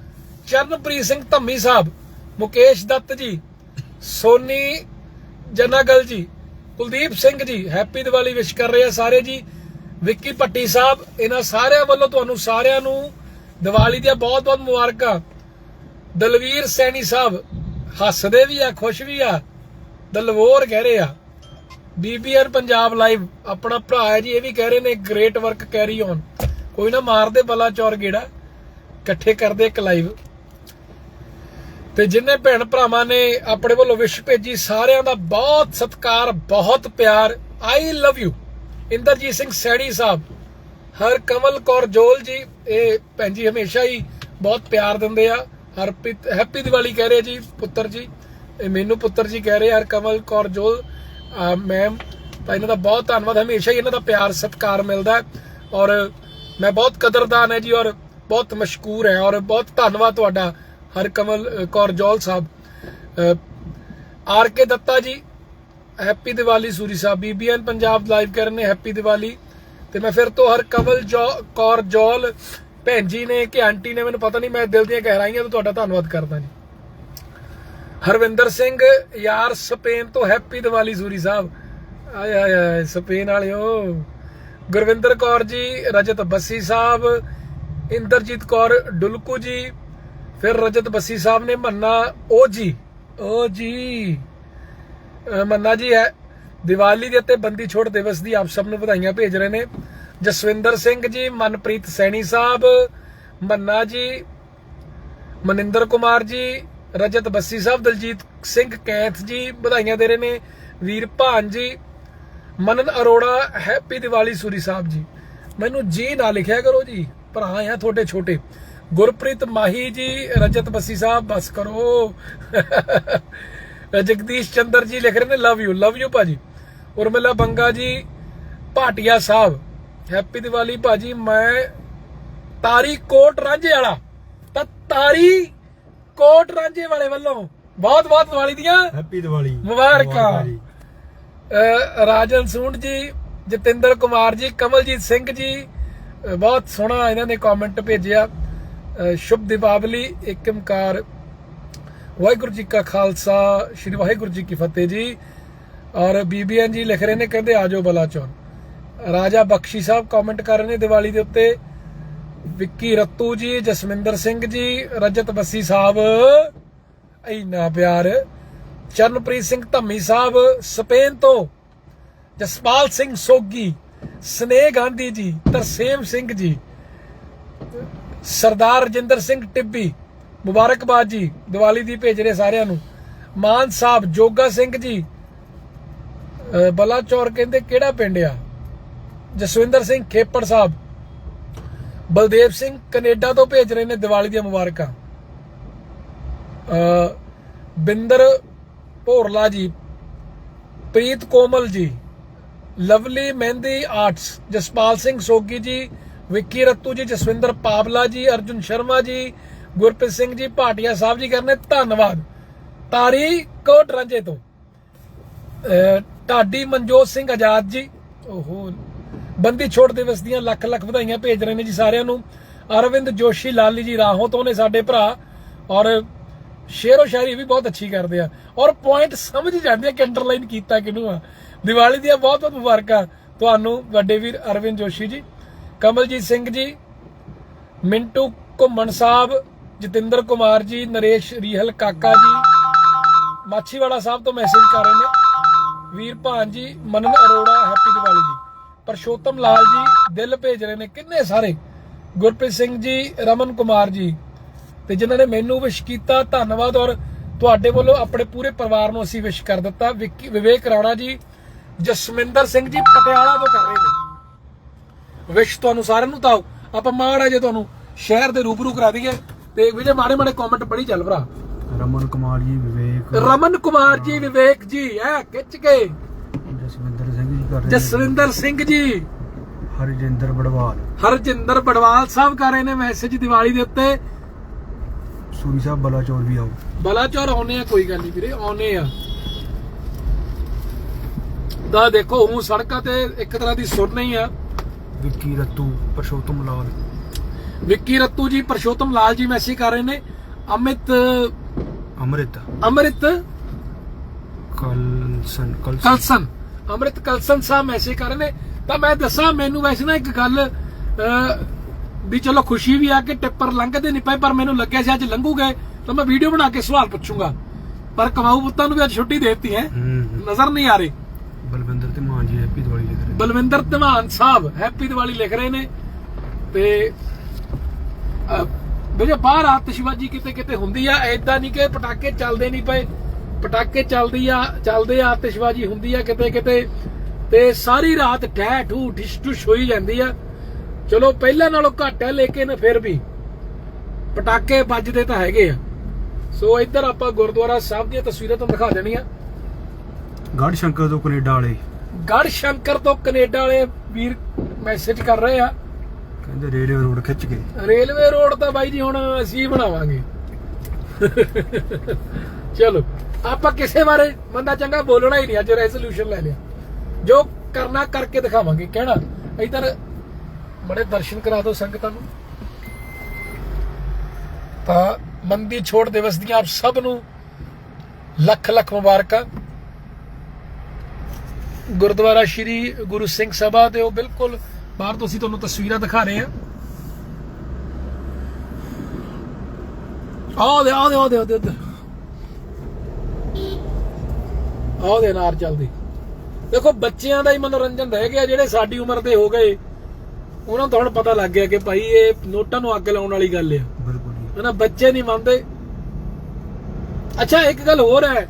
Charanpreet Singh Dhammi ਸਾਹਿਬ, ਮੁਕੇਸ਼ ਦੱਤ ਜੀ, ਸੋਨੀ ਜਨਾਗਲ ਜੀ, ਕੁਲਦੀਪ ਸਿੰਘ ਜੀ, ਹੈਪੀ ਦੀਵਾਲੀ ਵਿਸ਼ ਕਰ ਰਹੇ ਆ ਸਾਰੇ ਜੀ। ਵਿੱਕੀ ਭੱਟੀ ਸਾਹਿਬ, ਇਹਨਾਂ ਸਾਰਿਆਂ ਵੱਲੋਂ ਤੁਹਾਨੂੰ ਸਾਰਿਆਂ ਨੂੰ ਦੀਵਾਲੀ ਦੀਆਂ ਬਹੁਤ ਬਹੁਤ ਮੁਬਾਰਕਾਂ। ਦਲਵੀਰ ਸੈਣੀ ਸਾਹਿਬ, ਹੱਸਦੇ ਵੀ ਆ, ਖੁਸ਼ ਵੀ ਆ, ਦਲਵੋਰ ਕਹਿ ਰਹੇ ਆ। ਬੀਬੀਐਨ ਪੰਜਾਬ ਲਾਈਵ ਆਪਣਾ ਭਰਾ ਹੈ ਜੀ, ਇਹ ਵੀ ਕਹਿ ਰਹੇ ਨੇ ਗ੍ਰੇਟ ਵਰਕ ਕੈਰੀ ਔਨ ਕੋਈ ਨਾ ਮਾਰਦੇ ਬਲਾ ਚੌਰ ਗੇੜਾ, ਇਕੱਠੇ ਕਰਦੇ ਇੱਕ ਲਾਈਵ ਤੇ ਜਿੰਨੇ ਭੈਣ ਭਰਾਵਾਂ ਨੇ ਆਪਣੇ ਵੱਲੋਂ ਵਿਸ਼ ਭੇਜੀ, ਸਾਰਿਆਂ ਦਾ ਬਹੁਤ ਸਤਿਕਾਰ, ਬਹੁਤ ਪਿਆਰ। I love you Inderjit Singh Saini Sahib, Har Kamal Kaur Jol ji, ਇਹ ਭੈਣ ਜੀ ਹਮੇਸ਼ਾ ਹੀ ਬਹੁਤ ਪਿਆਰ ਦਿੰਦੇ ਆ। ਹਰਪ੍ਰੀਤ, ਹੈਪੀ ਦੀਵਾਲੀ ਕਹਿ ਰਹੇ ਜੀ, ਪੁੱਤਰ ਜੀ। ਇਹ ਮੈਨੂੰ ਪੁੱਤਰ ਜੀ ਕਹਿ ਰਹੇ, ਹਰ ਕਮਲ ਕੌਰ ਜੋਲ। ਮੈਮ ਤਾਂ ਇਹਨਾਂ ਦਾ ਬਹੁਤ ਧੰਨਵਾਦ। ਹਮੇਸ਼ਾ ਹੀ ਇਹਨਾਂ ਦਾ ਪਿਆਰ, ਸਤਿਕਾਰ ਮਿਲਦਾ ਔਰ ਮੈਂ ਬਹੁਤ ਕਦਰਦਾਨ ਹੈ ਜੀ ਔਰ ਬਹੁਤ ਮਸ਼ਕੂਰ ਹੈ ਔਰ ਬਹੁਤ ਧੰਨਵਾਦ ਤੁਹਾਡਾ। ਹਰਕਮਲ ਕੌਰ ਜੋਲ ਸਾਹਿਬ। R K Datta ji, happy Diwali Suri Sahib. BBN Punjab live ਕਰ ਰਹੇ ਨੇ ਹੈਪੀ ਦੀਵਾਲੀ। ਤੇ ਮੈਂ ਫਿਰ ਤੋਂ ਹਰਕਮਲ ਜੋ- ਕੌਰ ਜੋਲ, ਭੈਣ ਜੀ ਨੇ ਕਿ ਆਂਟੀ ਨੇ, ਮੈਨੂੰ ਪਤਾ ਨਹੀਂ, ਮੈਂ ਦਿਲ ਦੀਆਂ ਗਹਿਰਾਈਆਂ ਤੋਂ ਤੁਹਾਡਾ ਧੰਨਵਾਦ ਕਰਦਾ ਜੀ। ਹਰਵਿੰਦਰ ਸਿੰਘ, ਯਾਰ ਸਪੇਨ ਤੋਂ ਹੈਪੀ ਦੀਵਾਲੀ ਸੂਰੀ ਸਾਹਿਬ। ਆਏ ਆਏ ਆਏ, ਸਪੇਨ ਵਾਲਿਓ। ਗੁਰਵਿੰਦਰ ਕੌਰ ਜੀ, ਰਜਤ ਬੱਸੀ ਸਾਹਿਬ, ਇੰਦਰਜੀਤ ਕੌਰ ਡੁਲਕੂ ਜੀ ਫਿਰ ਰਜਤ ਬੱਸੀ ਸਾਹਿਬ ਨੇ ਮੰਨਾ ਓ ਜੀ ਓ ਜੀ ਮੰਨਾ ਜੀ ਹੈ, ਦੀਵਾਲੀ ਦੇ ਉੱਤੇ ਬੰਦੀ ਛੋੜ ਦਿਵਸ ਦੀ ਆਪ ਸਭ ਨੂੰ ਵਧਾਈਆਂ ਭੇਜ ਰਹੇ ਨੇ। ਜਸਵਿੰਦਰ ਸਿੰਘ ਜੀ, ਮਨਪ੍ਰੀਤ ਸੈਣੀ ਸਾਹਿਬ, ਮੰਨਾ ਜੀ, ਮਨਿੰਦਰ ਕੁਮਾਰ ਜੀ, ਰਜਤ ਬੱਸੀ ਸਾਹਿਬ, ਦਲਜੀਤ ਸਿੰਘ ਕੈਂਥ ਜੀ ਵਧਾਈਆਂ ਦੇ ਰਹੇ ਨੇ। ਵੀਰ ਭਾਨ ਜੀ, ਮਨਨ ਅਰੋੜਾ, ਹੈਪੀ ਦੀਵਾਲੀ ਸੂਰੀ ਸਾਹਿਬ ਜੀ। ਮੈਨੂੰ ਜੀ ਨਾ ਲਿਖਿਆ ਕਰੋ ਜੀ, ਭਰਾ ਆ ਤੁਹਾਡੇ ਛੋਟੇ। ਗੁਰਪ੍ਰੀਤ ਮਾਹੀ ਜੀ ਰਜਤ ਬੱਸੀ ਸਾਹਿਬ ਬਸ ਕਰੋ। ਜਗਦੀਸ਼ ਚੰਦਰ ਜੀ ਲਿਖ ਰਹੇ ਨੇ ਲਵ ਯੂ ਲਵ ਯੂ ਭਾਜੀ। ਉਰਮਿਲਾ ਬੰਗਾ ਜੀ ਭਾਟੀਆ ਸਾਹਿਬ ਹੈਪੀ ਦੀਵਾਲੀ ਭਾਜੀ ਮੈਂ ਤਾਰੀ ਕੋਟ ਰਾਂਝੇ ਵਾਲਾ। ਤਾਂ ਤਾਰੀ ਕੋਟ ਰਾਂਝੇ ਵਾਲੇ ਵੱਲੋਂ ਬਹੁਤ ਬਹੁਤ ਦੀਵਾਲੀ ਦੀਆਂ ਹੈਪੀ ਦੀਵਾਲੀ। ਮੁਬਾਰਕਾਂ। ਰਾਜਨ ਸੂੰਡ ਜੀ ਜਤਿੰਦਰ ਕੁਮਾਰ ਜੀ ਕਮਲਜੀਤ ਸਿੰਘ ਜੀ ਬਹੁਤ ਸੋਹਣਾ ਇਹਨਾਂ ਨੇ ਕਮੈਂਟ ਭੇਜਿਆ। ਅਹ ਸ਼ੁਭ ਦੀਪਾਵਲੀ ਏਕਮਕਾਰ ਵਾਹਿਗੁਰੂ ਜੀ ਕਾ ਖਾਲਸਾ, ਸ੍ਰੀ ਵਾਹਿਗੁਰੂ ਜੀ ਕੀ ਫਤਿਹ ਜੀ। ਔਰ ਬੀਬੀਐਨ ਜੀ ਲਿਖ ਰਹੇ ਨੇ, ਕਹਿੰਦੇ ਆਜੋ ਬਲਾਚੌਰ। ਰਾਜਾ ਬਖਸ਼ੀ ਸਾਹਿਬ ਕਮੈਂਟ ਕਰ ਰਹੇ ਨੇ ਦੀਵਾਲੀ ਦੇ ਉੱਤੇ। ਵਿੱਕੀ ਰੱਤੂ ਜੀ ਜਸਵਿੰਦਰ ਸਿੰਘ ਜੀ, ਰਜਤ ਬੱਸੀ ਸਾਹਿਬ, ਇੰਨਾ ਪਿਆਰ। ਚਰਨਪ੍ਰੀਤ ਸਿੰਘ ਧੰਮੀ ਸਾਹਿਬ, ਸਪੇਨ ਤੋਂ। ਜਸਪਾਲ ਸਿੰਘ ਸੋਗੀ, ਸਨੇਹ ਗਾਂਧੀ ਜੀ, ਤਰਸੇਮ ਸਿੰਘ ਜੀ। ਸਰਦਾਰ ਰਜਿੰਦਰ ਸਿੰਘ ਟਿੱਬੀ, ਮੁਬਾਰਕਬਾਦ ਜੀ, ਦੀਵਾਲੀ ਦੀ ਭੇਜ ਰਹੇ ਸਾਰਿਆਂ ਨੂੰ। ਮਾਨ ਸਾਹਿਬ ਜੋਗਾ ਸਿੰਘ ਜੀ ਬਲਾਚੌਰ ਕਹਿੰਦੇ ਕਿਹੜਾ ਪਿੰਡ ਆ? ਜਸਵਿੰਦਰ ਸਿੰਘ ਖੇਪੜ ਸਾਹਿਬ। ਬਲਦੇਵ ਸਿੰਘ ਕੈਨੇਡਾ ਤੋਂ ਭੇਜ ਰਹੇ ਨੇ ਦੀਵਾਲੀ ਦੀਆਂ ਮੁਬਾਰਕਾਂ। ਬਿੰਦਰ ਭੋਰਲਾ ਜੀ, ਪ੍ਰੀਤ ਕੋਮਲ ਜੀ, ਲਵਲੀ ਮਹਿੰਦੀ ਆਰਟਸ, ਜਸਪਾਲ ਸਿੰਘ ਸੋਗੀ ਜੀ ਵਿੱਕੀ ਰੱਤੂ ਜੀ, ਜਸਵਿੰਦਰ ਪਾਵਲਾ ਜੀ, ਅਰਜੁਨ ਸ਼ਰਮਾ ਜੀ, ਗੁਰਪ੍ਰੀਤ ਸਿੰਘ ਜੀ, ਭਾਟਿਆ ਸਾਹਿਬ ਜੀ ਕਰਨੇ ਧੰਨਵਾਦ। ਤਾਰੀ ਕੋਟ ਰਾਂਝੇ ਤੋਂ। ਢਾਡੀ ਮਨਜੋਤ ਸਿੰਘ ਆਜ਼ਾਦ ਜੀ, ਓਹੋ, ਬੰਦੀ ਛੋੜ ਦਿਵਸ ਦੀਆਂ ਲੱਖ ਲੱਖ ਵਧਾਈਆਂ ਭੇਜ ਰਹੇ ਨੇ ਜੀ ਸਾਰਿਆਂ ਨੂੰ। ਅਰਵਿੰਦ ਜੋਸ਼ੀ ਲਾਲੀ ਜੀ ਰਾਹੋਂ ਤੋਂ ਨੇ ਸਾਡੇ ਭਰਾ। ਔਰ ਸ਼ੇਰੋ ਸ਼ਾਇਰੀ ਵੀ ਬਹੁਤ ਅੱਛੀ ਕਰਦੇ ਆ। ਔਰ ਪੁਆਇੰਟ ਸਮਝ ਜਾਂਦੇ ਆ ਕਿ ਅੰਡਰਲਾਈਨ ਕੀਤਾ ਕਿਹਨੂੰ ਆ। ਦੀਵਾਲੀ ਦੀਆਂ ਬਹੁਤ ਬਹੁਤ ਮੁਬਾਰਕਾਂ ਤੁਹਾਨੂੰ, ਵੱਡੇ ਵੀਰ ਅਰਵਿੰਦ ਜੋਸ਼ੀ ਜੀ। ਕਮਲਜੀਤ ਸਿੰਘ ਜੀ, ਮਿੰਟੂ ਘੁੰਮਣ ਸਾਹਿਬ, ਜਤਿੰਦਰ ਕੁਮਾਰ ਜੀ, ਨਰੇਸ਼ ਰੀਹਲ ਕਾਕਾ ਜੀ, ਮਾਛੀਵਾੜਾ ਸਾਹਿਬ ਤੋਂ ਮੈਸੇਜ ਕਰ ਰਹੇ ਨੇ। ਵੀਰ ਭਾਨ ਜੀ, ਮਨਨ ਅਰੋੜਾ, ਹੈਪੀ ਦੀਵਾਲੀ ਜੀ। ਪਰਸ਼ੋਤਮ ਲਾਲ ਜੀ, ਦਿਲ ਭੇਜ ਰਹੇ ਨੇ ਕਿੰਨੇ ਸਾਰੇ। ਗੁਰਪ੍ਰੀਤ ਸਿੰਘ ਜੀ, ਰਮਨ ਕੁਮਾਰ ਜੀ। ਤੇ ਜਿਨ੍ਹਾਂ ਨੇ ਮੈਨੂੰ ਵਿਸ਼ ਕੀਤਾ ਧੰਨਵਾਦ ਔਰ ਤੁਹਾਡੇ ਵੱਲੋਂ ਆਪਣੇ ਪੂਰੇ ਪਰਿਵਾਰ ਨੂੰ ਅਸੀਂ ਵਿਸ਼ ਕਰ ਦਿੱਤਾ। ਵਿਵੇਕ ਰਾਣਾ ਜੀ, ਜਸਮਿੰਦਰ ਸਿੰਘ ਜੀ, ਪਟਿਆਲਾ ਤੋਂ ਕਰ ਰਹੇ ਨੇ। ਵਿਸ਼ ਤੁਹਾਨੂੰ ਸਾਰਿਆਂ ਨੂੰ ਤਾਂ ਆਪਾਂ ਮਾੜਾ ਜੇ ਤੁਹਾਨੂੰ ਸ਼ਹਿਰ ਦੇ ਰੂਬਰੂ ਕਰਾ ਦਈਏ। ਤੇ ਵੀਰੇ ਮਾੜੇ ਮਾੜੇ ਕਮੈਂਟ ਪੜੀ ਚੱਲ ਭਰਾ। ਰਮਨ ਕੁਮਾਰ ਜੀ ਵਿਵੇਕ। ਰਮਨ ਕੁਮਾਰ ਜੀ ਵਿਵੇਕ ਜੀ ਹੈ ਖਿੱਚ ਕੇ। ਜਸਵਿੰਦਰ ਸਿੰਘ ਜੀ ਕਰ ਰਹੇ। ਜਸਵਿੰਦਰ ਸਿੰਘ ਜੀ। ਹਰਜਿੰਦਰ ਬੜਵਾਲ। ਹਰਜਿੰਦਰ ਬੜਵਾਲ ਸਾਹਿਬ ਕਰ ਰਹੇ ਨੇ ਮੈਸੇਜ ਦੀਵਾਲੀ ਦੇ ਉੱਤੇ। ਸੂਰੀ ਸਾਹਿਬ ਬਲਾਚੌਰ ਵੀ ਆਓ। ਬਲਾਚੌਰ ਆਉਨੇ ਆ ਕੋਈ ਗੱਲ ਨਹੀਂ ਵੀਰੇ ਆਉਨੇ ਆ। ਦਾ ਦੇਖੋ ਹੂੰ ਸੜਕਾਂ ਤੇ ਇੱਕ ਤਰ੍ਹਾਂ ਦੀ ਸੁਰ ਨਹੀਂ ਆ। ਵਿੱਕੀ ਰੱਤੂ ਪਰਸ਼ੋਤਮ ਲਾਲ। ਵਿੱਕੀ ਰੱਤੂ ਜੀ ਪਰਸ਼ੋਤਮ ਲਾਲ ਜੀ ਮੈਸੇਜ ਕਰ ਰਹੇ ਨੇ। ਅਮਿਤ ਅੰਮ੍ਰਿਤ। ਅਮਰਿਤ ਕਲਸਨ ਕਲਸਨ। ਅਮਰਿਤ ਕਲਸਨ ਸਾਹਿਬ ਮੈਸੇਜ ਕਰ ਰਹੇ ਨੇ। ਤਾਂ ਮੈਂ ਦੱਸਾਂ ਮੈਨੂੰ ਵੈਸੇ ਨਾ ਇੱਕ ਗੱਲ ਵੀ ਚਲੋ ਖੁਸ਼ੀ ਵੀ ਆ ਕਿ ਟਿੱਪਰ ਲੰਘਦੇ ਨਹੀਂ ਪਏ ਪਰ ਮੈਨੂੰ ਲੱਗਿਆ ਸੀ ਅੱਜ ਲੰਘੂਗੇ। ਤਾਂ ਮੈਂ ਵੀਡੀਓ ਬਣਾ ਕੇ ਸਵਾਲ ਪੁੱਛੂੰਗਾ। ਪਰ ਕਮਾਊ ਪੁੱਤਾਂ ਨੂੰ ਵੀ ਅੱਜ ਛੁੱਟੀ ਦੇ ਦਿੱਤੀ ਹੂੰ। ਨਜ਼ਰ ਨਹੀਂ ਆ ਰਹੀ। ਬਲਵਿੰਦਰ ਤੇ ਮਾਨ ਜੀ ਹੈਪੀ ਦੀਵਾਲੀ ਲਿਖ ਰਹੇ ਬਲਵਿੰਦਰ ਧਮਾਨ ਸਾਹਿਬ ਹੈਪੀ ਦੀਵਾਲੀ ਲਿਖ ਰਹੇ ਨੇ ਤੇ ਅਹ, ਵੀਰੇ ਬਾਹਰ ਆਤਿਸ਼ਬਾਜ਼ੀ ਕਿਤੇ ਕਿਤੇ ਹੁੰਦੀ ਆ ਐਦਾਂ ਨਹੀਂ ਕਿ ਪਟਾਕੇ ਚੱਲਦੇ ਨਹੀਂ ਪਏ। ਪਟਾਕੇ ਚੱਲਦੀ ਆ ਚੱਲਦੇ ਆ ਆਤਿਸ਼ਬਾਜ਼ੀ ਹੁੰਦੀ ਆ ਕਿਤੇ ਕਿਤੇ ਤੇ ਸਾਰੀ ਰਾਤ ਠਹਿ ਠੂ ਠਿਸ਼ ਠੁਸ਼ ਹੋਈ ਜਾਂਦੀ ਆ। ਚਲੋ ਪਹਿਲਾਂ ਨਾਲੋਂ ਘੱਟ ਹੈ ਲੇਕਿਨ ਫਿਰ ਵੀ ਪਟਾਕੇ ਵੱਜਦੇ ਤਾਂ ਹੈਗੇ ਆ। ਸੋ ਇੱਧਰ ਆਪਾਂ ਗੁਰਦੁਆਰਾ ਸਾਹਿਬ ਦੀਆਂ ਤਸਵੀਰਾਂ ਤੁਹਾਨੂੰ ਦਿਖਾ ਦੇਣੀਆਂ। ਗੜ ਸ਼ੰਕਰ ਤੋਂ ਕੈਨੇਡਾ ਵਾਲੇ। ਗੜ ਸ਼ੰਕਰ ਤੋਂ ਕੈਨੇਡਾ ਵਾਲੇ ਵੀਰ ਮੈਸੇਜ ਕਰ ਰਹੇ ਆ। ਕਹਿੰਦੇ ਰੇਡੀਓ ਰੋਡ ਖਿੱਚ ਕੇ। ਰੇਲਵੇ ਰੋਡ ਤਾਂ ਬਾਈ ਜੀ ਹੁਣ ਅਸੀਂ ਬਣਾਵਾਂਗੇ। ਚਲੋ ਆਪਾਂ ਕਿਸੇ ਬਾਰੇ ਬੰਦਾ ਚੰਗਾ ਬੋਲਣਾ ਹੀ ਨਹੀਂ ਅੱਜ ਰੈਜ਼ੋਲੂਸ਼ਨ ਲੈ ਲਿਆ। ਜੋ ਕਰਨਾ ਕਰਕੇ ਦਿਖਾਵਾਂਗੇ ਕਹਿਣਾ। ਇਧਰ ਬੜੇ ਦਰਸ਼ਨ ਕਰਾ ਦਿਓ ਸੰਗਤਾਂ ਨੂੰ। ਤਾਂ ਮੰਦੀ ਛੋੜ ਦਿਵਸ ਦੀਆਂ ਆਪ ਸਭ ਨੂੰ ਲੱਖ ਲੱਖ ਮੁਬਾਰਕਾਂ। ਗੁਰਦੁਆਰਾ ਸ਼੍ਰੀ ਗੁਰੂ ਸਿੰਘ ਸਭਾ ਤੇ ਉਹ ਬਿਲਕੁਲ ਬਾਹਰ ਤੋਂ ਅਸੀਂ ਤੁਹਾਨੂੰ ਤਸਵੀਰਾਂ ਦਿਖਾ ਰਹੇ ਹਾਂ। ਆਹ ਦੇ ਆਹ ਦੇ ਆਹ ਦੇ ਆਹ ਦੇ। ਆਹ ਦੇ। ਨਾਰ ਚੱਲਦੀ। ਦੇਖੋ ਬੱਚਿਆਂ ਦਾ ਹੀ ਮਨੋਰੰਜਨ ਰਹਿ ਗਿਆ ਜਿਹੜੇ ਸਾਡੀ ਉਮਰ ਦੇ ਹੋ ਗਏ। ਉਹਨਾਂ ਨੂੰ ਤਾਂ ਹੁਣ ਪਤਾ ਲੱਗ ਗਿਆ ਕਿ ਭਾਈ ਇਹ ਨੋਟਾਂ ਨੂੰ ਅੱਗ ਲਾਉਣ ਵਾਲੀ ਗੱਲ ਆ। ਬਿਲਕੁਲ ਹਨਾ ਬੱਚੇ ਨਹੀਂ ਮੰਨਦੇ। ਅੱਛਾ ਇੱਕ ਗੱਲ ਹੋਰ ਹੈ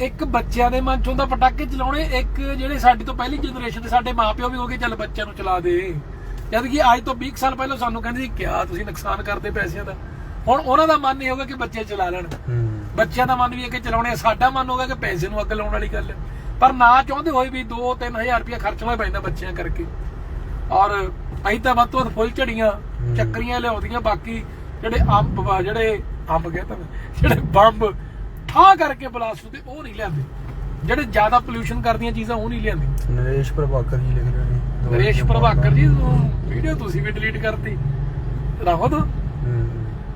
ਇੱਕ ਬੱਚਿਆਂ ਦੇ ਮਨ ਚ ਹੁੰਦਾ ਪਟਾਕੇ ਚਲਾਉਣੇ ਇੱਕ ਜਿਹੜੇ ਸਾਡੀ ਤੋਂ ਪਹਿਲੀ ਜਨਰੇਸ਼ਨ ਦੇ ਸਾਡੇ ਮਾਪਿਓ ਵੀ ਹੋ ਗਏ ਚੱਲ ਬੱਚਿਆਂ ਨੂੰ ਚਲਾ ਦੇ। ਜਦ ਕਿ ਅੱਜ ਤੋਂ 20 ਸਾਲ ਪਹਿਲਾਂ ਸਾਨੂੰ ਕਹਿੰਦੇ ਸੀ ਕਿਆ ਤੁਸੀਂ ਨੁਕਸਾਨ ਕਰਦੇ ਪੈਸਿਆਂ ਦਾ? ਹੁਣ ਉਹਨਾਂ ਦਾ ਮਨ ਨਹੀਂ ਹੋਗਾ ਕਿ ਬੱਚੇ ਚਲਾ ਲੈਣ। ਬੱਚਿਆਂ ਦਾ ਮਨ ਵੀ ਹੈ ਕਿ ਚਲਾਉਣੇ ਸਾਡਾ ਮਨ ਹੋਗਾ ਕਿ ਪੈਸੇ ਨੂੰ ਅੱਗ ਲਾਉਣ ਵਾਲੀ ਗੱਲ ਹੈ। ਪਰ ਨਾ ਚਾਹੁੰਦੇ ਹੋਏ ਵੀ 2-3000 ਰੁਪਏ ਖਰਚਣਾ ਪੈਂਦਾ ਬੱਚਿਆਂ ਕਰਕੇ। ਔਰ ਅਸੀਂ ਤਾਂ ਵੱਧ ਤੋਂ ਵੱਧ ਫੁੱਲ ਝੜੀਆਂ ਚੱਕਰੀਆਂ ਲਿਆਉਂਦੀਆਂ ਬਾਕੀ ਜਿਹੜੇ ਅੰਬ ਜਿਹੜੇ ਅੰਬ ਕਹਿੰਦਾ ਜਿਹੜੇ ਬੰਬ ਠਾ ਕਰਕੇ ਬਲਾਸਟ ਹੁੰਦੇ ਉਹ ਨਹੀਂ ਲਿਆਂਦੇ। ਜਿਹੜੇ ਜ਼ਿਆਦਾ ਪੋਲੂਸ਼ਨ ਕਰਦੀਆਂ ਚੀਜ਼ਾਂ ਉਹ ਨਹੀਂ ਲਿਆਂਦੇ। ਨਰੇਸ਼ ਪ੍ਰਭਾਕਰ ਜੀ ਲਿਖ ਰਹੇ ਨੇ। ਨਰੇਸ਼ ਪ੍ਰਭਾਕਰ ਜੀ ਵੀਡੀਓ ਤੁਸੀਂ ਵੀ ਡਿਲੀਟ ਕਰਤੀ। ਰਾਹੋ ਦੋ ਹੂੰ।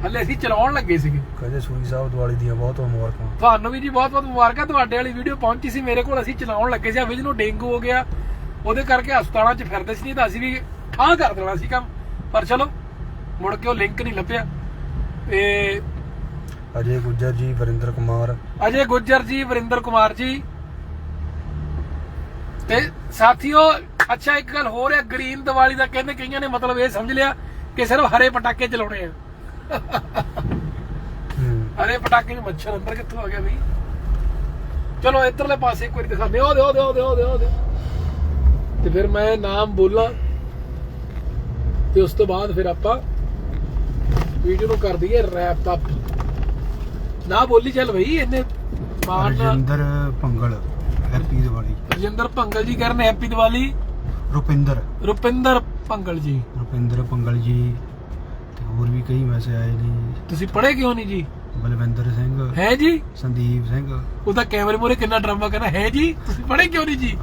ਹੱਲੇ ਅਸੀਂ ਚਲਾਉਣ ਲੱਗੇ ਸੀਗੇ। ਕਹਿੰਦੇ ਸੂਰੀ ਸਾਹਿਬ ਦੀਵਾਲੀ ਦੀਆਂ ਬਹੁਤ ਮੁਬਾਰਕਾਂ। ਤੁਹਾਨੂੰ ਵੀ ਜੀ ਬਹੁਤ ਬਹੁਤ ਮੁਬਾਰਕਾਂ। ਤੁਹਾਡੇ ਵਾਲੀ ਵੀਡੀਓ ਪਹੁੰਚੀ ਸੀ ਮੇਰੇ ਕੋਲ ਅਸੀਂ ਚਲਾਉਣ ਲੱਗੇ ਸੀ। ਅਵਿਜ ਨੂੰ ਡੇਂਗੂ ਹੋ ਗਿਆ। ਉਹਦੇ ਕਰਕੇ ਹਸਪਤਾਲਾਂ 'ਚ ਫਿਰਦੇ ਸੀ ਨਹੀਂ ਤਾਂ ਅਸੀਂ ਵੀ ਠਾਹ ਕਰ ਦੇਣਾ ਸੀ ਕੰਮ। ਪਰ ਚਲੋ ਮੁੜ ਕੇ ਉਹ ਲਿੰਕ ਨਹੀਂ ਲੱਭਿਆ। ਤੇ ਅਜੇ ਗੁੱਜਰ ਜੀ ਵਰਿੰਦਰ ਕੁਮਾਰ। ਅਜੇ ਗੁੱਜਰ ਜੀ ਵਰਿੰਦਰ ਕੁਮਾਰ ਜੀ। ਤੇ ਸਾਥੀਓ ਅੱਛਾ ਇੱਕ ਗੱਲ ਹੋਰ ਹੈ ਗ੍ਰੀਨ ਦੀਵਾਲੀ ਦਾ ਕਹਿੰਦੇ ਕਈਆਂ ਨੇ ਮਤਲਬ ਇਹ ਸਮਝ ਲਿਆ ਕਿ ਸਿਰਫ ਹਰੇ ਪਟਾਕੇ ਚਲਾਉਣੇ ਆ। ਹਰੇ ਪਟਾਕੇ ਨੂੰ ਮੱਛਰ ਅੰਦਰ ਕਿੱਥੋਂ ਆ ਗਿਆ ਬਈ? ਚਲੋ ਇੱਧਰਲੇ ਪਾਸੇ ਇੱਕ ਵਾਰੀ ਦਿਖਾਉਂਦੇ ਉਹ ਦੇ ਉਹ ਦੇ ਉਹ ਦੇ ਉਹ ਦੇ ਉਹ ਦੇ ਤੇ ਫਿਰ ਮੈਂ ਨਾਮ ਬੋਲਾਂ ਤੇ ਉਸ ਤੋਂ ਬਾਅਦ ਫਿਰ ਆਪਾਂ ਵੀਡੀਓ ਨੂੰ ਕਰ ਦਈਏ ਰੈਪ ਅਪ ਨਾ ਬੋਲੀ ਚੱਲ ਬਈ ਇਹਨੇ ਮਾਰਨਾ ਰਜਿੰਦਰ ਪੰਗਲ ਹੈਪੀ ਦੀਵਾਲੀ। ਰਜਿੰਦਰ ਭੰਗਲ ਜੀ ਕਰਨ ਹੈਪੀ ਦੀਵਾਲੀ। ਰੁਪਿੰਦਰ। ਰੁਪਿੰਦਰ ਭੰਗਲ ਜੀ। ਰੁਪਿੰਦਰ ਪੰਗਲ ਜੀ ਤੇ ਹੋਰ ਵੀ ਕਈ ਮੈਸੇਜ ਆਏ ਨੇ। ਤੁਸੀਂ ਪੜ੍ਹੇ ਕਿਉਂ ਨਹੀਂ ਜੀ? ਬਲਵਿੰਦਰ ਸਿੰਘ। ਹੈ ਜੀ? ਸੰਦੀਪ ਸਿੰਘ। ਉਹਦਾ ਕੈਮਰੇ ਮੂਹਰੇ ਕਿੰਨਾ ਡਰਾਮਾ ਕਰਨਾ ਹੈ ਜੀ? ਤੁਸੀਂ ਪੜ੍ਹੇ ਕਿਉਂ ਨਹੀਂ ਜੀ?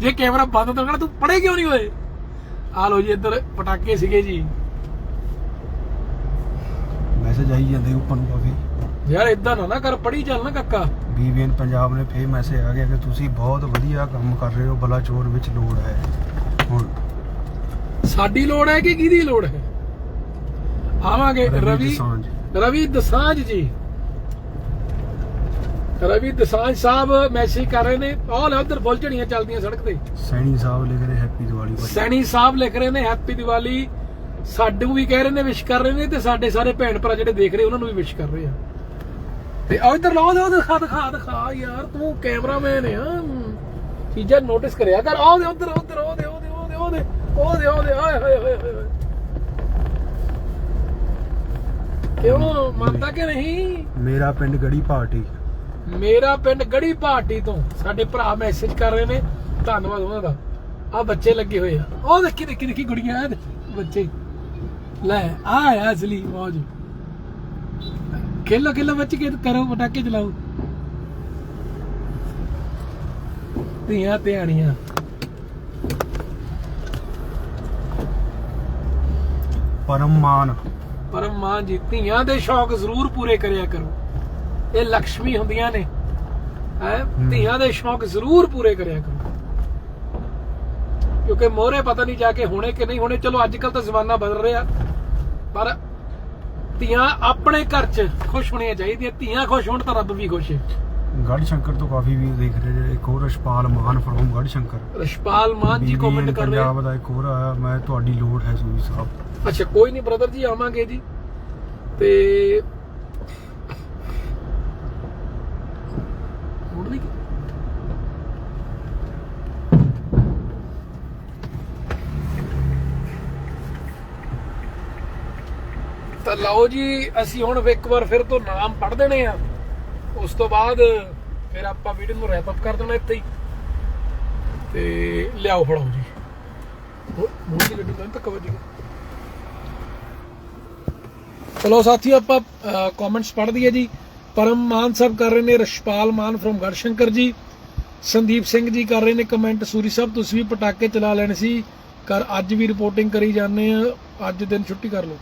ਜੇ ਕੈਮਰਾ ਬੰਦ ਤਾਂ ਤੂੰ ਪੜ੍ਹੇ ਕਿਉਂ ਨਹੀਂ ਹੋਏ? ਆ ਲੋ ਜੀ ਇੱਧਰ ਪਟਾਕੇ ਸੀਗੇ ਜੀ। ਮੈਸੇਜ ਆਈ ਜਾਂਦੇ ਉੱਪਰ ਨੂੰ ਕਾਫੀ ਯਾਰ ਇਦਾਂ ਨਾ ਨਾ ਕਰ ਪੜੀ ਚੱਲ ਨਾ ਕਾਕਾ। ਬੀਬੀਐਨ ਪੰਜਾਬ ਨੇ ਫੇਰ ਮੈਸੇਜ ਆ ਗਿਆ ਕਿ ਤੁਸੀਂ ਬਹੁਤ ਵਧੀਆ ਕੰਮ ਕਰ ਰਹੇ ਹੋ ਬਲਾਚੌਰ ਵਿੱਚ ਲੋੜ ਹੈ। ਹੁਣ ਸਾਡੀ ਲੋੜ ਹੈ ਕਿ ਕਿਹਦੀ ਲੋੜ ਹੈ? ਆਵਾਂਗੇ ਰਵੀ। ਰਵੀ ਦਸਾਂਝ। ਜੀ। ਰਵੀ ਦਸਾਂਝ ਸਾਹਿਬ ਮੈਸੇਜ ਕਰ ਰਹੇ ਨੇ। ਆਹ ਲੈ ਉਧਰ ਫੁੱਲ ਝੜੀਆਂ ਚੱਲਦੀਆਂ ਸੜਕ ਤੇ। ਸੈਣੀ ਸਾਹਿਬ ਲਿਖ ਰਹੇ ਹੈਪੀ ਦੀਵਾਲੀ ਸੈਣੀ ਸਾਹਿਬ ਲਿਖ ਰਹੇ ਨੇ ਹੈਪੀ ਦੀਵਾਲੀ। ਸਾਡੂ ਵੀ ਕਹਿ ਰਹੇ ਨੇ ਵਿਸ਼ ਕਰ ਰਹੇ ਨੇ ਤੇ ਸਾਡੇ ਸਾਰੇ ਭੈਣ ਭਰਾ ਜਿਹੜੇ ਦੇਖ ਰਹੇ ਉਹਨਾਂ ਨੂੰ ਵੀ ਵਿਸ਼ ਕਰ ਰਹੇ ਆ। ਤੇ ਆ ਇਧਰ ਲਾਓ ਦੇ ਦਿਖਾ ਦਿਖਾ ਦਿਖਾ ਯਾਰ ਤੂੰ ਕੈਮਰਾਮੈਨ ਆ। ਚੀਜ਼ਾਂ ਨੋਟਿਸ ਕਰਿਆ ਕਰ। ਆਓ ਦੇ ਉਧਰ ਉਧਰ ਉਹ ਦੇ ਉਹ ਦੇ ਉਹ ਦੇ ਉਹ ਦੇ ਉਹ ਦੇ ਉਹ ਦੇ ਆਏ ਹੋਏ ਹੋਏ ਹੋਏ ਕਿਉਂ ਮੰਨਦਾ ਕਿ ਨਹੀਂ? ਮੇਰਾ ਪਿੰਡ ਗੜੀ ਪਾਰਟੀ। ਮੇਰਾ ਪਿੰਡ ਗੜੀ ਭਾਟੀ ਤੋਂ ਸਾਡੇ ਭਰਾ ਮੈਸੇਜ ਕਰ ਰਹੇ ਨੇ। ਧੰਨਵਾਦ ਉਹਨਾਂ ਦਾ। ਆ ਬੱਚੇ ਲੱਗੇ ਹੋਏ ਆ। ਉਹ ਦੇਖੀ ਦੇਖੀ ਦੇਖੀ ਗੁੜੀਆਂ ਆ ਬੱਚੇ। ਲੈ ਆ ਆ ਅਸਲੀ ਮੌਜ ਖੇਲੋ ਖੇਲੋ ਬੱਚੇ ਕੇ ਕਰੋ ਪਟਾਕੇ ਚਲਾਓ। ਧੀਆਂ ਧਿਆਣੀਆਂ। ਪਰਮ ਮਾਨ। ਪਰਮ ਜੀ ਧੀਆਂ ਦੇ ਸ਼ੌਕ ਜ਼ਰੂਰ ਪੂਰੇ ਕਰਿਆ ਕਰੋ। ਇਹ ਲక్ష్ਮੀ ਹੁੰਦੀਆਂ ਨੇ। ਹੈ? ਧੀਆਂ ਦੇ ਸ਼ੌਕ ਜ਼ਰੂਰ ਪੂਰੇ ਕਰਿਆ ਕਰੋ। ਕਿਉਂਕਿ ਮੋਹਰੇ ਪਤਾ ਨਹੀਂ ਜਾ ਕੇ ਹੋਣੇ ਕਿ ਨਹੀਂ ਹੋਣੇ। ਚਲੋ ਅੱਜ ਕੱਲ ਤਾਂ ਜ਼ਮਾਨਾ ਬਦਲ ਰਿਹਾ। ਪਰ ਧੀਆਂ ਆਪਣੇ ਘਰ 'ਚ ਖੁਸ਼ ਹੋਣੀਆਂ ਚਾਹੀਦੀਆਂ। ਧੀਆਂ ਖੁਸ਼ ਹੋਣ ਤਾਂ ਰੱਬ ਵੀ ਖੁਸ਼ ਹੈ ਗੜ ਸ਼ੰਕਰ ਤੋਂ ਕਾਫੀ ਵੀ ਦੇਖ ਰਹੇ ਨੇ। ਇੱਕ ਹੋਰ ਰਸ਼ਪਾਲ ਮਾਨ ਫਰੋਮ ਗੜ ਸ਼ੰਕਰ। ਰਸ਼ਪਾਲ ਮਾਨ ਜੀ ਕਮੈਂਟ ਕਰ ਰਹੇ ਪੰਜਾਬ ਦਾ ਇੱਕ ਹੋਰ ਆਇਆ ਮੈਂ ਤੁਹਾਡੀ ਲੋੜ ਹੈ ਸੂਰੀ ਸਾਹਿਬ। ਅੱਛਾ ਕੋਈ ਨਹੀਂ ਬ੍ਰਦਰ ਜੀ ਆਵਾਂਗੇ ਜੀ। ਤੇ ਲਓ ਜੀ, ਅਸੀਂ ਹੁਣ ਇੱਕ ਵਾਰ ਫਿਰ ਤੋਂ ਨਾਮ ਪੜ ਦੇਣੇ ਆ। ਉਸ ਤੋਂ ਬਾਅਦ ਫਿਰ ਆਪਾਂ ਵੀਡੀਓ ਨੂੰ ਰੈਪ ਅਪ ਕਰ ਦੇਣਾ ਇੱਥੇ ਹੀ। ਤੇ ਲਿਆਓ ਫੜਾਓ ਜੀ। ਮੂੰਹ ਦੀ ਗੱਡੀ ਤਾਂ ਤੱਕ ਵੱਜੀ ਚਲੋ ਸਾਥੀ, ਆਪਾਂ ਕਮੈਂਟਸ ਪੜ੍ਹ ਦਈਏ ਜੀ। ਪਰਮ ਮਾਨ ਸਾਹਿਬ ਕਰ ਰਹੇ ਨੇ ਰਸ਼ਪਾਲ ਮਾਨ ਫਰੋਮ ਗੜਸ਼ੰਕਰ ਜੀ। ਸੰਦੀਪ ਸਿੰਘ ਜੀ ਕਰ ਰਹੇ ਨੇ ਕਮੈਂਟ ਸੂਰੀ ਸਾਹਿਬ, ਤੁਸੀਂ ਵੀ ਪਟਾਕੇ ਚਲਾ ਲੈਣੇ ਸੀ। ਕਰ ਅੱਜ ਵੀ ਰਿਪੋਰਟਿੰਗ ਕਰੀ ਜਾਂਦੇ ਆ। ਅੱਜ ਦਿਨ ਛੁੱਟੀ ਕਰ ਲਓ।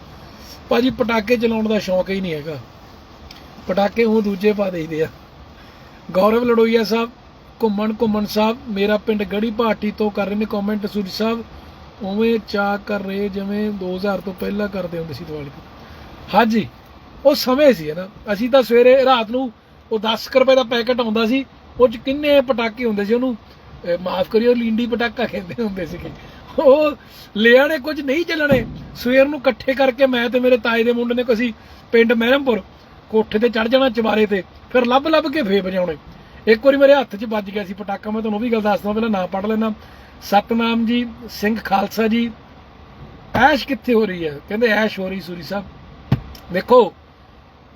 ਭਾਜੀ ਪਟਾਕੇ ਚਲਾਉਣ ਦਾ ਸ਼ੌਕ ਹੀ ਨਹੀਂ ਹੈਗਾ। ਪਟਾਕੇ ਉਹ ਦੂਜੇ ਪਾ ਦੇਈਦੇ ਆ। ਗੌਰਵ ਲੜੋਈਆ ਸਾਹਿਬ, ਘੁੰਮਣ ਘੁੰਮਣ ਸਾਹਿਬ, ਮੇਰਾ ਪਿੰਡ ਗੜੀ ਭਾਟੀ ਤੋਂ ਕਰ ਰਹੇ ਨੇ ਕਮੈਂਟ ਸੂਰੀ ਸਾਹਿਬ। ਉਵੇਂ ਚਾ ਕਰ ਰਹੇ ਜਿਵੇਂ 2000 ਤੋਂ ਪਹਿਲਾਂ ਕਰਦੇ ਹੁੰਦੇ ਸੀ ਦੀਵਾਲੀ ਹਾਂਜੀ, ਉਹ ਸਮੇਂ ਸੀ ਨਾ। ਅਸੀਂ ਤਾਂ ਸਵੇਰੇ ਰਾਤ ਨੂੰ ਉਹ 10 ਰੁਪਏ ਦਾ ਪੈਕੇਟ ਆਉਂਦਾ ਸੀ, ਉਹ ਚ ਕਿੰਨੇ ਪਟਾਕੇ ਹੁੰਦੇ ਸੀ ਉਹਨੂੰ। ਮਾਫ ਕਰਿਓ, ਲੀਂਡੀ ਪਟਾਕਾ ਕਹਿੰਦੇ ਹੁੰਦੇ ਸੀਗੇ। ਉਹ ਲਿਆਣੇ ਕੁਝ ਨਹੀਂ ਚੱਲਣੇ। ਸਵੇਰ ਨੂੰ ਇਕੱਠੇ ਕਰਕੇ ਮੈਂ ਤੇ ਮੇਰੇ ਤਾਏ ਦੇ ਮੁੰਡੇ ਨੇ ਕਸੀ ਪਿੰਡ ਮਹਿਰਮਪੁਰ, ਕੋਠੇ ਤੇ ਚੜ ਜਾਣਾ ਚਵਾਰੇ ਤੇ, ਫਿਰ ਲੱਭ ਲੱਭ ਕੇ ਫੇ ਵਜਾਉਣੇ। ਇੱਕ ਵਾਰੀ ਮੇਰੇ ਹੱਥ 'ਚ ਵੱਜ ਗਿਆ ਸੀ ਪਟਾਕਾ, ਮੈਂ ਤੁਹਾਨੂੰ ਉਹ ਵੀ ਗੱਲ ਦੱਸਦਾ, ਪਹਿਲਾਂ ਨਾਂ ਪੜ ਲੈਣਾ ਸਤਨਾਮ ਜੀ, ਸਿੰਘ ਖਾਲਸਾ ਜੀ, ਐਸ਼ ਕਿੱਥੇ ਹੋ ਰਹੀ ਹੈ? ਕਹਿੰਦੇ ਐਸ਼ ਹੋ ਰਹੀ ਸੂਰੀ ਸਾਹਿਬ। ਦੇਖੋ,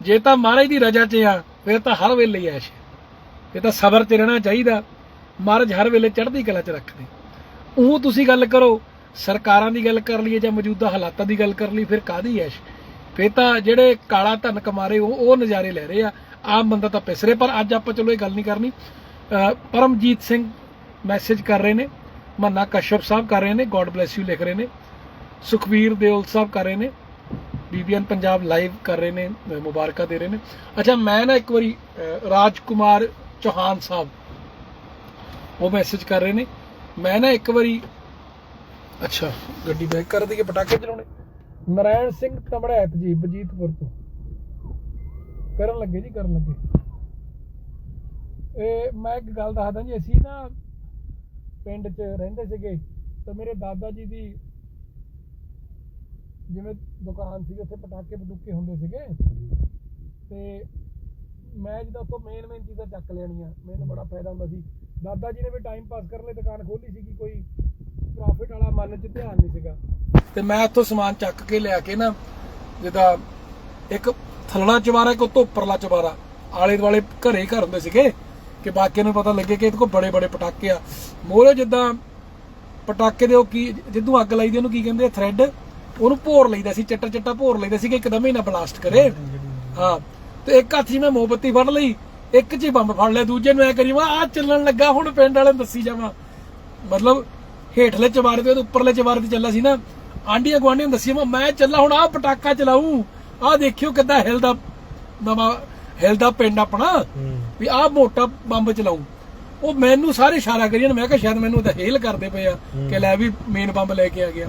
ਜੇ ਤਾਂ ਮਹਾਰਾਜ ਦੀ ਰਜਾ 'ਚ ਆ, ਫਿਰ ਤਾਂ ਹਰ ਵੇਲੇ ਐਸ਼ ਇਹ ਤਾਂ ਸਬਰ 'ਚ ਰਹਿਣਾ ਚਾਹੀਦਾ। ਮਹਾਰਾਜ ਹਰ ਵੇਲੇ ਚੜ੍ਹਦੀ ਕਲਾ 'ਚ ਰੱਖਦੇ। ਉਹ ਤੁਸੀਂ ਗੱਲ ਕਰੋ, ਸਰਕਾਰਾਂ ਦੀ ਗੱਲ ਕਰ ਲਈਏ ਜਾਂ ਮੌਜੂਦਾ ਹਾਲਾਤਾਂ ਦੀ ਗੱਲ ਕਰ ਲਈ ਫਿਰ ਕਾਦੀ ਐਸ਼? ਫਿਰ ਤਾਂ ਜਿਹੜੇ ਕਾਲਾ ਧਨ ਕਮਾਰੇ ਉਹ ਉਹ ਨਜ਼ਾਰੇ ਲੈ ਰਹੇ ਆ। ਆਮ ਬੰਦਾ ਤਾਂ ਪਿਸ ਪਰ ਅੱਜ ਆਪਾਂ ਚਲੋ ਇਹ ਗੱਲ ਨਹੀਂ ਕਰਨੀ। ਪਰਮਜੀਤ ਸਿੰਘ ਮੈਸੇਜ ਕਰ ਰਹੇ ਨੇ, ਮੰਨਾ ਕਸ਼ਪ ਸਾਹਿਬ ਕਰ ਰਹੇ ਨੇ ਗੋਡ ਬlesਸ ਯੂ ਲਿਖ ਰਹੇ ਨੇ। ਸੁਖਵੀਰ ਦੇਓਲ ਸਾਹਿਬ ਕਰ ਰਹੇ ਨੇ ਬੀਬੀਐਨ ਪੰਜਾਬ ਲਾਈਵ ਕਰ ਰਹੇ ਨੇ, ਮੁਬਾਰਕਾਂ ਦੇ ਰਹੇ ਨੇ। ਅੱਛਾ, ਮੈਂ ਨਾ ਇੱਕ ਵਾਰੀ, ਅਹ ਰਾਜਕੁਮਾਰ ਚੌਹਾਨ ਸਾਹਿਬ, ਉਹ ਮੈਸੇਜ ਕਰ ਰਹੇ ਨੇ। ਮੈਂ ਨਾ ਇੱਕ ਵਾਰੀ ਅੱਛਾ, ਗੱਡੀ ਬੈਕ ਕਰ ਦਈਏ, ਪਟਾਕੇ ਚਲਾਉਣੇ। ਨਰਾਇਣ ਸਿੰਘ ਤਮੜੈਤ ਜੀ, ਬਜੀਤਪੁਰ ਤੋਂ। ਕਰਨ ਲੱਗੇ ਜੀ, ਕਰਨ ਲੱਗੇ। ਇਹ ਮੈਂ ਇੱਕ ਗੱਲ ਦੱਸਦਾ ਜੀ, ਅਸੀਂ ਨਾ ਪਿੰਡ 'ਚ ਰਹਿੰਦੇ ਸੀਗੇ, ਤਾਂ ਮੇਰੇ ਦਾਦਾ ਜੀ ਦੀ ਜਿਵੇਂ ਦੁਕਾਨ ਸੀ, ਉੱਥੇ ਪਟਾਕੇ ਪਟੂਕੇ ਹੁੰਦੇ ਸੀਗੇ। ਤੇ ਮੈਂ ਜਦੋਂ ਉੱਥੋਂ ਮੇਨ ਮੇਨ ਚੀਜ਼ਾਂ ਚੱਕ ਲੈਣੀਆਂ, ਮੈਨੂੰ ਬੜਾ ਫਾਇਦਾ ਹੁੰਦਾ ਸੀ। ਦਾਦਾ ਜੀ ਨੇ ਵੀ ਟਾਈਮ ਪਾਸ ਕਰਨ ਲਈ ਦੁਕਾਨ ਖੋਲੀ ਸੀ ਕਿ ਕੋਈ ਪ੍ਰੋਫਿਟ ਵਾਲਾ ਮਨ 'ਚ ਧਿਆਨ ਨਹੀਂ ਸੀਗਾ। ਤੇ ਮੈਂ ਉੱਥੋਂ ਸਮਾਨ ਚੱਕ ਕੇ ਲਿਆ ਕੇ ਨਾ ਜਿੱਦਾਂ ਇੱਕ ਥੱਲੜਾ ਚਵਾਰਾ ਇੱਕ ਉੱਤੋਂ ਉੱਪਰਲਾ ਚਵਾਰਾ ਆਲੇ ਦੁਆਲੇ ਘਰੇ ਘਰ ਹੁੰਦੇ ਸੀਗੇ ਕਿ ਬਾਕੀਆਂ ਨੂੰ ਪਤਾ ਲੱਗੇ ਕਿ ਇਹਦੇ ਕੋਲ ਬੜੇ ਬੜੇ ਪਟਾਕੇ ਆ। ਮੋਰੇ ਜਿੱਦਾਂ ਪਟਾਕੇ ਦੇ ਉਹ ਕੀ ਜਿੱਦੋਂ ਅੱਗ ਲਾਈਦੀ ਉਹਨੂੰ ਕੀ ਕਹਿੰਦੇ ਆ ਥ੍ਰੈਡ ਉਹਨੂੰ ਭੋਰ ਲਈਦਾ ਸੀ ਚੱਟਾ ਚੱਟਾ ਭੋਰ ਲਈਦਾ ਸੀ ਕਿ ਇੱਕਦਮ ਹੀ ਨਾ ਬਲਾਸਟ ਕਰੇ। ਹਾਂ ਤੇ ਇੱਕ ਹੱਥ 'ਚ ਮੈਂ ਮੋਮਬੱਤੀ ਫੜ ਲਈ ਇੱਕ 'ਚ ਹੀ ਬੰਬ ਫੜ ਲਿਆ ਦੂਜੇ ਨੂੰ ਐ ਕਰੀ ਵਾ ਆ ਚੱਲਣ ਲੱਗਾ ਹੁਣ ਪਿੰਡ ਵਾਲਿਆਂ ਨੂੰ ਦੱਸੀ ਜਾਵਾਂ। ਮਤਲਬ ਹੇਠਲੇ ਚਵਾਰੇ ਤੇ ਉੱਪਰਲੇ ਚਵਾਰੇ ਤੇ ਚੱਲਾ ਸੀ ਨਾ ਆਂਡੀਆਂ ਗੁਆਂਢੀਆਂ ਨੂੰ ਦੱਸੀ ਮੈਂ ਮੈਂ ਚੱਲਾ ਹੁਣ ਆ ਪਟਾਕਾ ਚਲਾਉਂ ਆ ਦੇਖਿਓ ਕਿੱਦਾਂ ਹਿਲਦਾ ਨਵਾਂ ਹਿਲਦਾ ਪਿੰਡ ਆਪਣਾ ਵੀ ਆ ਮੋਟਾ ਬੰਬ ਚਲਾਉਂ ਉਹ ਮੈਨੂੰ ਸਾਰੇ ਇਸ਼ਾਰਾ ਕਰੀ ਜਾਂਦੇ ਮੈਂ ਕਿਹਾ ਸ਼ਾਇਦ ਮੈਨੂੰ ਤਾਂ ਹੇਲ ਕਰਦੇ ਪਏ ਆ ਕਿ ਲੈ ਵੀ ਮੇਨ ਬੰਬ ਲੈ ਕੇ ਆ ਗਿਆ।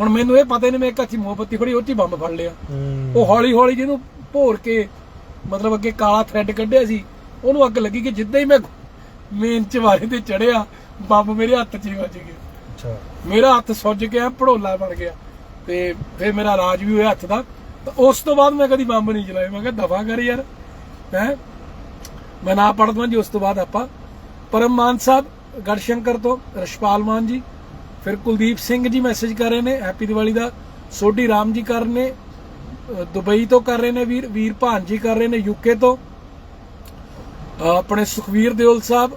ਹੁਣ ਮੈਨੂੰ ਇਹ ਪਤਾ ਨਹੀਂ ਮੈਂ ਇੱਕ ਹੱਥੀ ਮੋਮਬੱਤੀ ਫੜੀ ਉਹ 'ਚ ਬੰਬ ਫੜ ਲਿਆ। ਉਹ ਹੌਲੀ ਹੌਲੀ ਜਿਹਨੂੰ ਭੋਰ ਕੇ ਮਤਲਬ ਅੱਗੇ ਕਾਲਾ ਥ੍ਰੈਡ ਕੱਢਿਆ ਸੀ ਉਹਨੂੰ ਅੱਗ ਲੱਗੀ ਕਿ ਜਿੱਦਾਂ ਹੀ ਮੈਂ ਮੇਨ ਚਵਾਰੇ ਤੇ ਚੜਿਆ ਬੰਬ ਮੇਰੇ ਹੱਥ 'ਚ ਹੀ ਵੱਜ ਗਿਆ। ਅੱਛਾ। ਮੇਰਾ ਹੱਥ ਸੁੱਜ ਗਿਆ ਭੜੋਲਾ ਬਣ ਗਿਆ ਤੇ ਫਿਰ ਮੇਰਾ ਰਾਜ ਵੀ ਹੋਇਆ ਹੱਥ ਦਾ। ਤਾਂ ਉਸ ਤੋਂ ਬਾਅਦ ਮੈਂ ਕਦੀ ਬੰਬ ਨਹੀਂ ਚਲਾਇਆ। ਮੈਂ ਕਿਹਾ ਦਫਾ ਕਰ ਯਾਰ। ਹੈ? ਮੈਂ ਨਾ ਪੜਦਾ ਜੀ ਉਸ ਤੋਂ ਬਾਅਦ ਆਪਾਂ। ਪਰਮ ਮਾਨ ਸਾਹਿਬ ਗੜਸ਼ੰਕਰ ਤੋਂ ਰਸ਼ਪਾਲ ਮਾਨ ਜੀ ਫਿਰ ਕੁਲਦੀਪ ਸਿੰਘ ਜੀ ਮੈਸੇਜ ਕਰ ਰਹੇ ਨੇ ਹੈਪੀ ਦੀਵਾਲੀ ਦਾ। ਸੋਢੀ ਰਾਮ ਜੀ ਕਰ ਰਹੇ ਨੇ। ਦੁਬਈ ਤੋਂ ਕਰ ਰਹੇ ਨੇ ਵੀਰ ਵੀਰ ਭਾਨ ਕਰ ਰਹੇ ਨੇ ਯੂਕੇ ਤੋਂ। ਆਪਣੇ ਸੁਖਵੀਰ ਦਿਓਲ ਸਾਹਿਬ,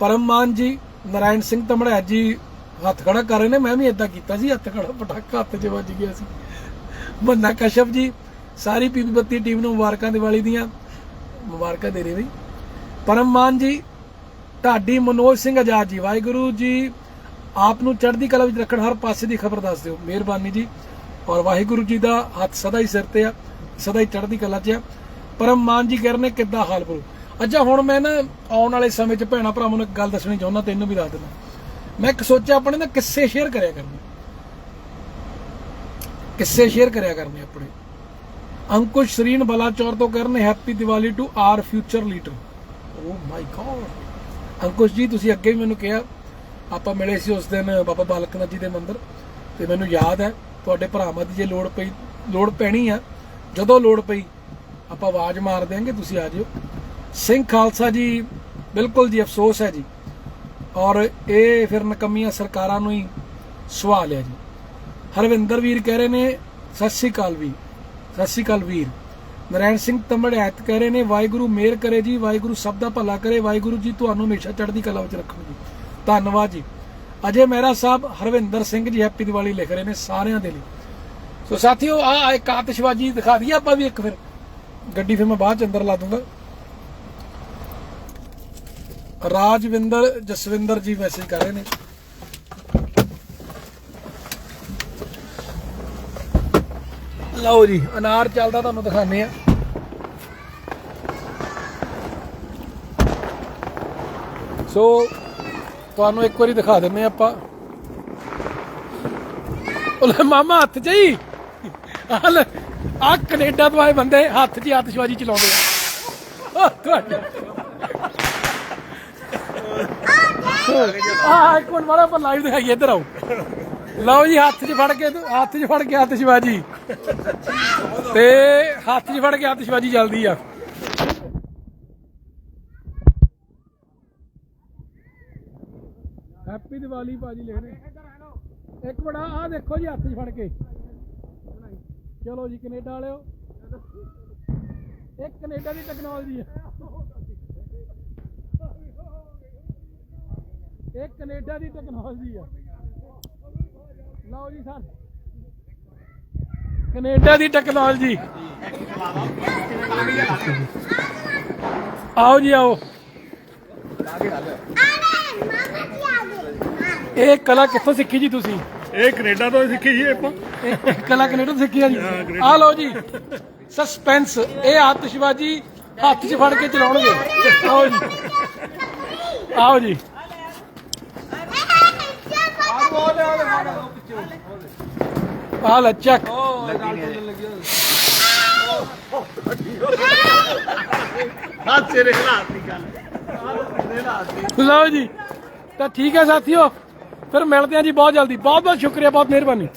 ਪਰਮ ਮਾਨ ਜੀ, ਨਰਾਇਣ ਸਿੰਘ ਤਮੜਾ ਜੀ ਹੱਥ ਖੜਾ ਕਰ ਰਹੇ ਨੇ। ਮੈਂ ਵੀ ਇਦਾਂ ਕੀਤਾ ਸੀ, ਹੱਥ ਖੜਾ ਪਟਾਕਾ ਹੱਥ 'ਚ ਵੱਜ ਗਿਆ ਸੀ। ਮੰਨਾ ਕਸ਼ਪ ਜੀ, ਸਾਰੀ ਪੀਪੀ ਬੱਤੀ ਟੀਮ ਨੂੰ ਮੁਬਾਰਕਾਂ ਦੀਵਾਲੀ ਦੀਆਂ। ਮੁਬਾਰਕਾਂ ਦੇ ਰਹੇ ਬਈ ਪਰਮ ਜੀ, ਢਾਡੀ ਮਨੋਜ ਸਿੰਘ ਆਜ਼ਾਦ ਜੀ, ਵਾਹਿਗੁਰੂ ਜੀ, ਆਪ ਨੂੰ ਚੜ੍ਹਦੀ ਕਲਾ ਵਿੱਚ ਰੱਖਣ ਹਰ ਪਾਸੇ ਦੀ ਖਬਰ ਦੱਸ ਦਿਓ। ਮਿਹਰਬਾਨੀ ਜੀ। ਔਰ ਵਾਹਿਗੁਰੂ ਜੀ ਦਾ ਹੱਥ ਸਦਾ ਹੀ ਸਿਰ ਤੇ ਆ, ਸਦਾ ਹੀ ਚੜ੍ਹਦੀ ਕਲਾ 'ਚ ਆ। ਪਰਮ ਮਾਨ ਜੀ ਕਹਿ ਕਿੱਦਾਂ ਹਾਲ ਬਰੂ ਅੱਛਾ, ਹੁਣ ਮੈਂ ਨਾ ਆਉਣ ਵਾਲੇ ਸਮੇਂ 'ਚ ਭੈਣਾ ਭਰਾਵਾਂ ਨੂੰ ਇੱਕ ਗੱਲ ਦੱਸਣੀ ਚਾਹੁੰਦਾ, ਤੈਨੂੰ ਵੀ ਦੱਸ ਦਿੰਦਾ। ਮੈਂ ਇੱਕ ਸੋਚਿਆ ਆਪਣੇ ਨਾ ਕਿੱਸੇ ਸ਼ੇਅਰ ਕਰਿਆ ਕਰਨੇ। ਕਿੱਸੇ ਸ਼ੇਅਰ ਕਰਿਆ ਕਰਨੇ ਆਪਣੇ। ਅੰਕੁਸ਼ ਸ਼ਰੀਨ ਬਲਾਚੌਰ ਤੋਂ ਕਰਨੇ, happy Diwali to our future leader. Oh my God Ankush ji, ਤੁਸੀਂ ਅੱਗੇ ਵੀ ਮੈਨੂੰ ਕਿਹਾ, ਆਪਾਂ ਮਿਲੇ ਸੀ ਉਸ ਦਿਨ ਬਾਬਾ ਬਾਲਕ ਨਾਥ ਜੀ ਦੇ ਮੰਦਿਰ, ਤੇ ਮੈਨੂੰ ਯਾਦ ਹੈ ਤੁਹਾਡੇ ਭਰਾਵਾਂ ਦੀ ਜੇ ਲੋੜ ਪਈ, ਲੋੜ ਪੈਣੀ ਆ, ਜਦੋਂ ਲੋੜ ਪਈ, ਆਪਾਂ ਆਵਾਜ਼ ਮਾਰ ਦੇਾਂਗੇ ਤੁਸੀਂ ਆ ਜਿਓ। ਸਿੰਘ ਖਾਲਸਾ ਜੀ, ਬਿਲਕੁਲ ਜੀ ਅਫਸੋਸ ਹੈ ਜੀ। ਔਰ ਇਹ ਫਿਰ ਨਕਮੀਆਂ ਸਰਕਾਰਾਂ ਨੂੰ ਹੀ ਸਵਾਲ ਲਿਆ ਜੀ। ਹਰਵਿੰਦਰ ਵੀਰ ਕਹਿ ਰਹੇ ਨੇ, ਸਤਿ ਸ੍ਰੀ ਅਕਾਲ ਵੀ ਸਤਿ ਸ੍ਰੀ ਅਕਾਲ ਵੀਰ। ਨਰੈਣ ਸਿੰਘ ਤਮੜ ਐਤ ਕਹਿ ਰਹੇ ਨੇ, ਵਾਹਿਗੁਰੂ ਮਿਹਰ ਕਰੇ ਜੀ, ਵਾਹਿਗੁਰੂ ਸਭ ਦਾ ਭਲਾ ਕਰੇ, ਵਾਹਿਗੁਰੂ ਜੀ ਤੁਹਾਨੂੰ ਹਮੇਸ਼ਾ ਚੜ੍ਹਦੀ ਕਲਾ ਵਿੱਚ ਰੱਖਣ ਜੀ ਧੰਨਵਾਦ ਜੀ। ਅਜੇ ਮਹਿਰਾ ਸਾਹਿਬ ਹਰਵਿੰਦਰ ਸਿੰਘ ਜੀ ਹੈਪੀ ਦੀਵਾਲੀ ਲਿਖ ਰਹੇ ਨੇ ਸਾਰਿਆਂ ਦੇ ਲਈ। ਸੋ ਸਾਥੀਓ ਆ ਇੱਕ ਆਤਿਸ਼ਬਾਜੀ ਦਿਖਾ ਦਈਏ ਆਪਾਂ ਵੀ ਇੱਕ ਫਿਰ। ਗੱਡੀ ਫਿਰ ਮੈਂ ਬਾਅਦ ਚ ਅੰਦਰ ਲਾ ਦੂੰਗਾ। ਰਾਜਵਿੰਦਰ, ਜਸਵਿੰਦਰ ਜੀ ਮੈਸੇਜ ਕਰ ਰਹੇ ਨੇ। ਲਓ ਜੀ, ਅਨਾਰ ਚੱਲਦਾ ਤੁਹਾਨੂੰ ਦਿਖਾਣੇ ਆ ਸੋ ਤੁਹਾਨੂੰ ਇੱਕ ਵਾਰੀ ਦਿਖਾ ਦਿੰਨੇ ਆਪਾਂ। ਉਹ ਮਾਮਾ, ਹੱਥ 'ਚ ਹੀ। ਆ ਕੈਨੇਡਾ ਤੋਂ ਆਏ ਬੰਦੇ ਹੱਥ 'ਚ ਆਤਿਸ਼ਬਾਜ਼ੀ ਚਲਾਉਂਦੇ ਆ। ਤੁਹਾਡੇ ਆ ਇੱਕ ਮਿੰਟ ਮਾਰਾ ਆਪਾਂ ਲਾਈਵ ਦਿਖਾਈ ਇੱਧਰ ਆਓ। ਲਓ ਜੀ, ਹੱਥ 'ਚ ਫੜ ਕੇ ਹੱਥ 'ਚ ਫੜ ਕੇ ਆਤਿਸ਼ਬਾਜ਼ੀ। ਤੇ ਹੱਥ 'ਚ ਫੜ ਕੇ ਆਤਿਸ਼ਬਾਜ਼ੀ ਚੱਲਦੀ ਆ। ਹੈਪੀ ਦੀਵਾਲੀ ਭਾਜੀ ਲਿਖ ਰਹੇ। ਇੱਕ ਬੜਾ ਆ ਦੇਖੋ ਜੀ ਹੱਥ 'ਚ ਫੜ ਕੇ। ਚਲੋ ਜੀ ਕੈਨੇਡਾ ਵਾਲਿਓ। ਇਹ ਕੈਨੇਡਾ ਦੀ ਟੈਕਨੋਲੋਜੀ ਹੈ ਇਹ ਕੈਨੇਡਾ ਦੀ ਟੈਕਨੋਲੋਜੀ ਆ। ਲਓ ਜੀ ਸਰ। ਕੈਨੇਡਾ ਦੀ ਟੈਕਨੋਲੋਜੀ ਆਓ ਜੀ ਆਓ। ਇਹ ਕਲਾ ਕਿੱਥੋਂ ਸਿੱਖੀ ਜੀ ਤੁਸੀਂ? ਇਹ ਕੈਨੇਡਾ ਤੋਂ ਸਿੱਖੀ ਜੀ ਆਪਾਂ। ਇਹ ਕਲਾ ਕੈਨੇਡਾ ਤੋਂ ਸਿੱਖੀ ਆ ਜੀ। ਆ ਲਓ ਜੀ ਸਸਪੈਂਸ ਇਹ ਆਤਿਸ਼ਬਾਜ਼ੀ ਹੱਥ 'ਚ ਫੜ ਕੇ ਚਲਾਉਣਗੇ। ਆਓ ਜੀ। ਆਓ ਜੀ। ਆ ਲੈ ਚੱਕ। ਹੱਥ ਤੇਰੇ ਹਾਲਾਤ ਦੀ ਗੱਲ। ਲਓ ਜੀ। ਤਾਂ ਠੀਕ ਹੈ ਸਾਥੀਓ ਫਿਰ ਮਿਲਦੇ ਹਾਂ ਜੀ ਬਹੁਤ ਜਲਦੀ। ਬਹੁਤ ਬਹੁਤ ਸ਼ੁਕਰੀਆ ਬਹੁਤ ਮਿਹਰਬਾਨੀ।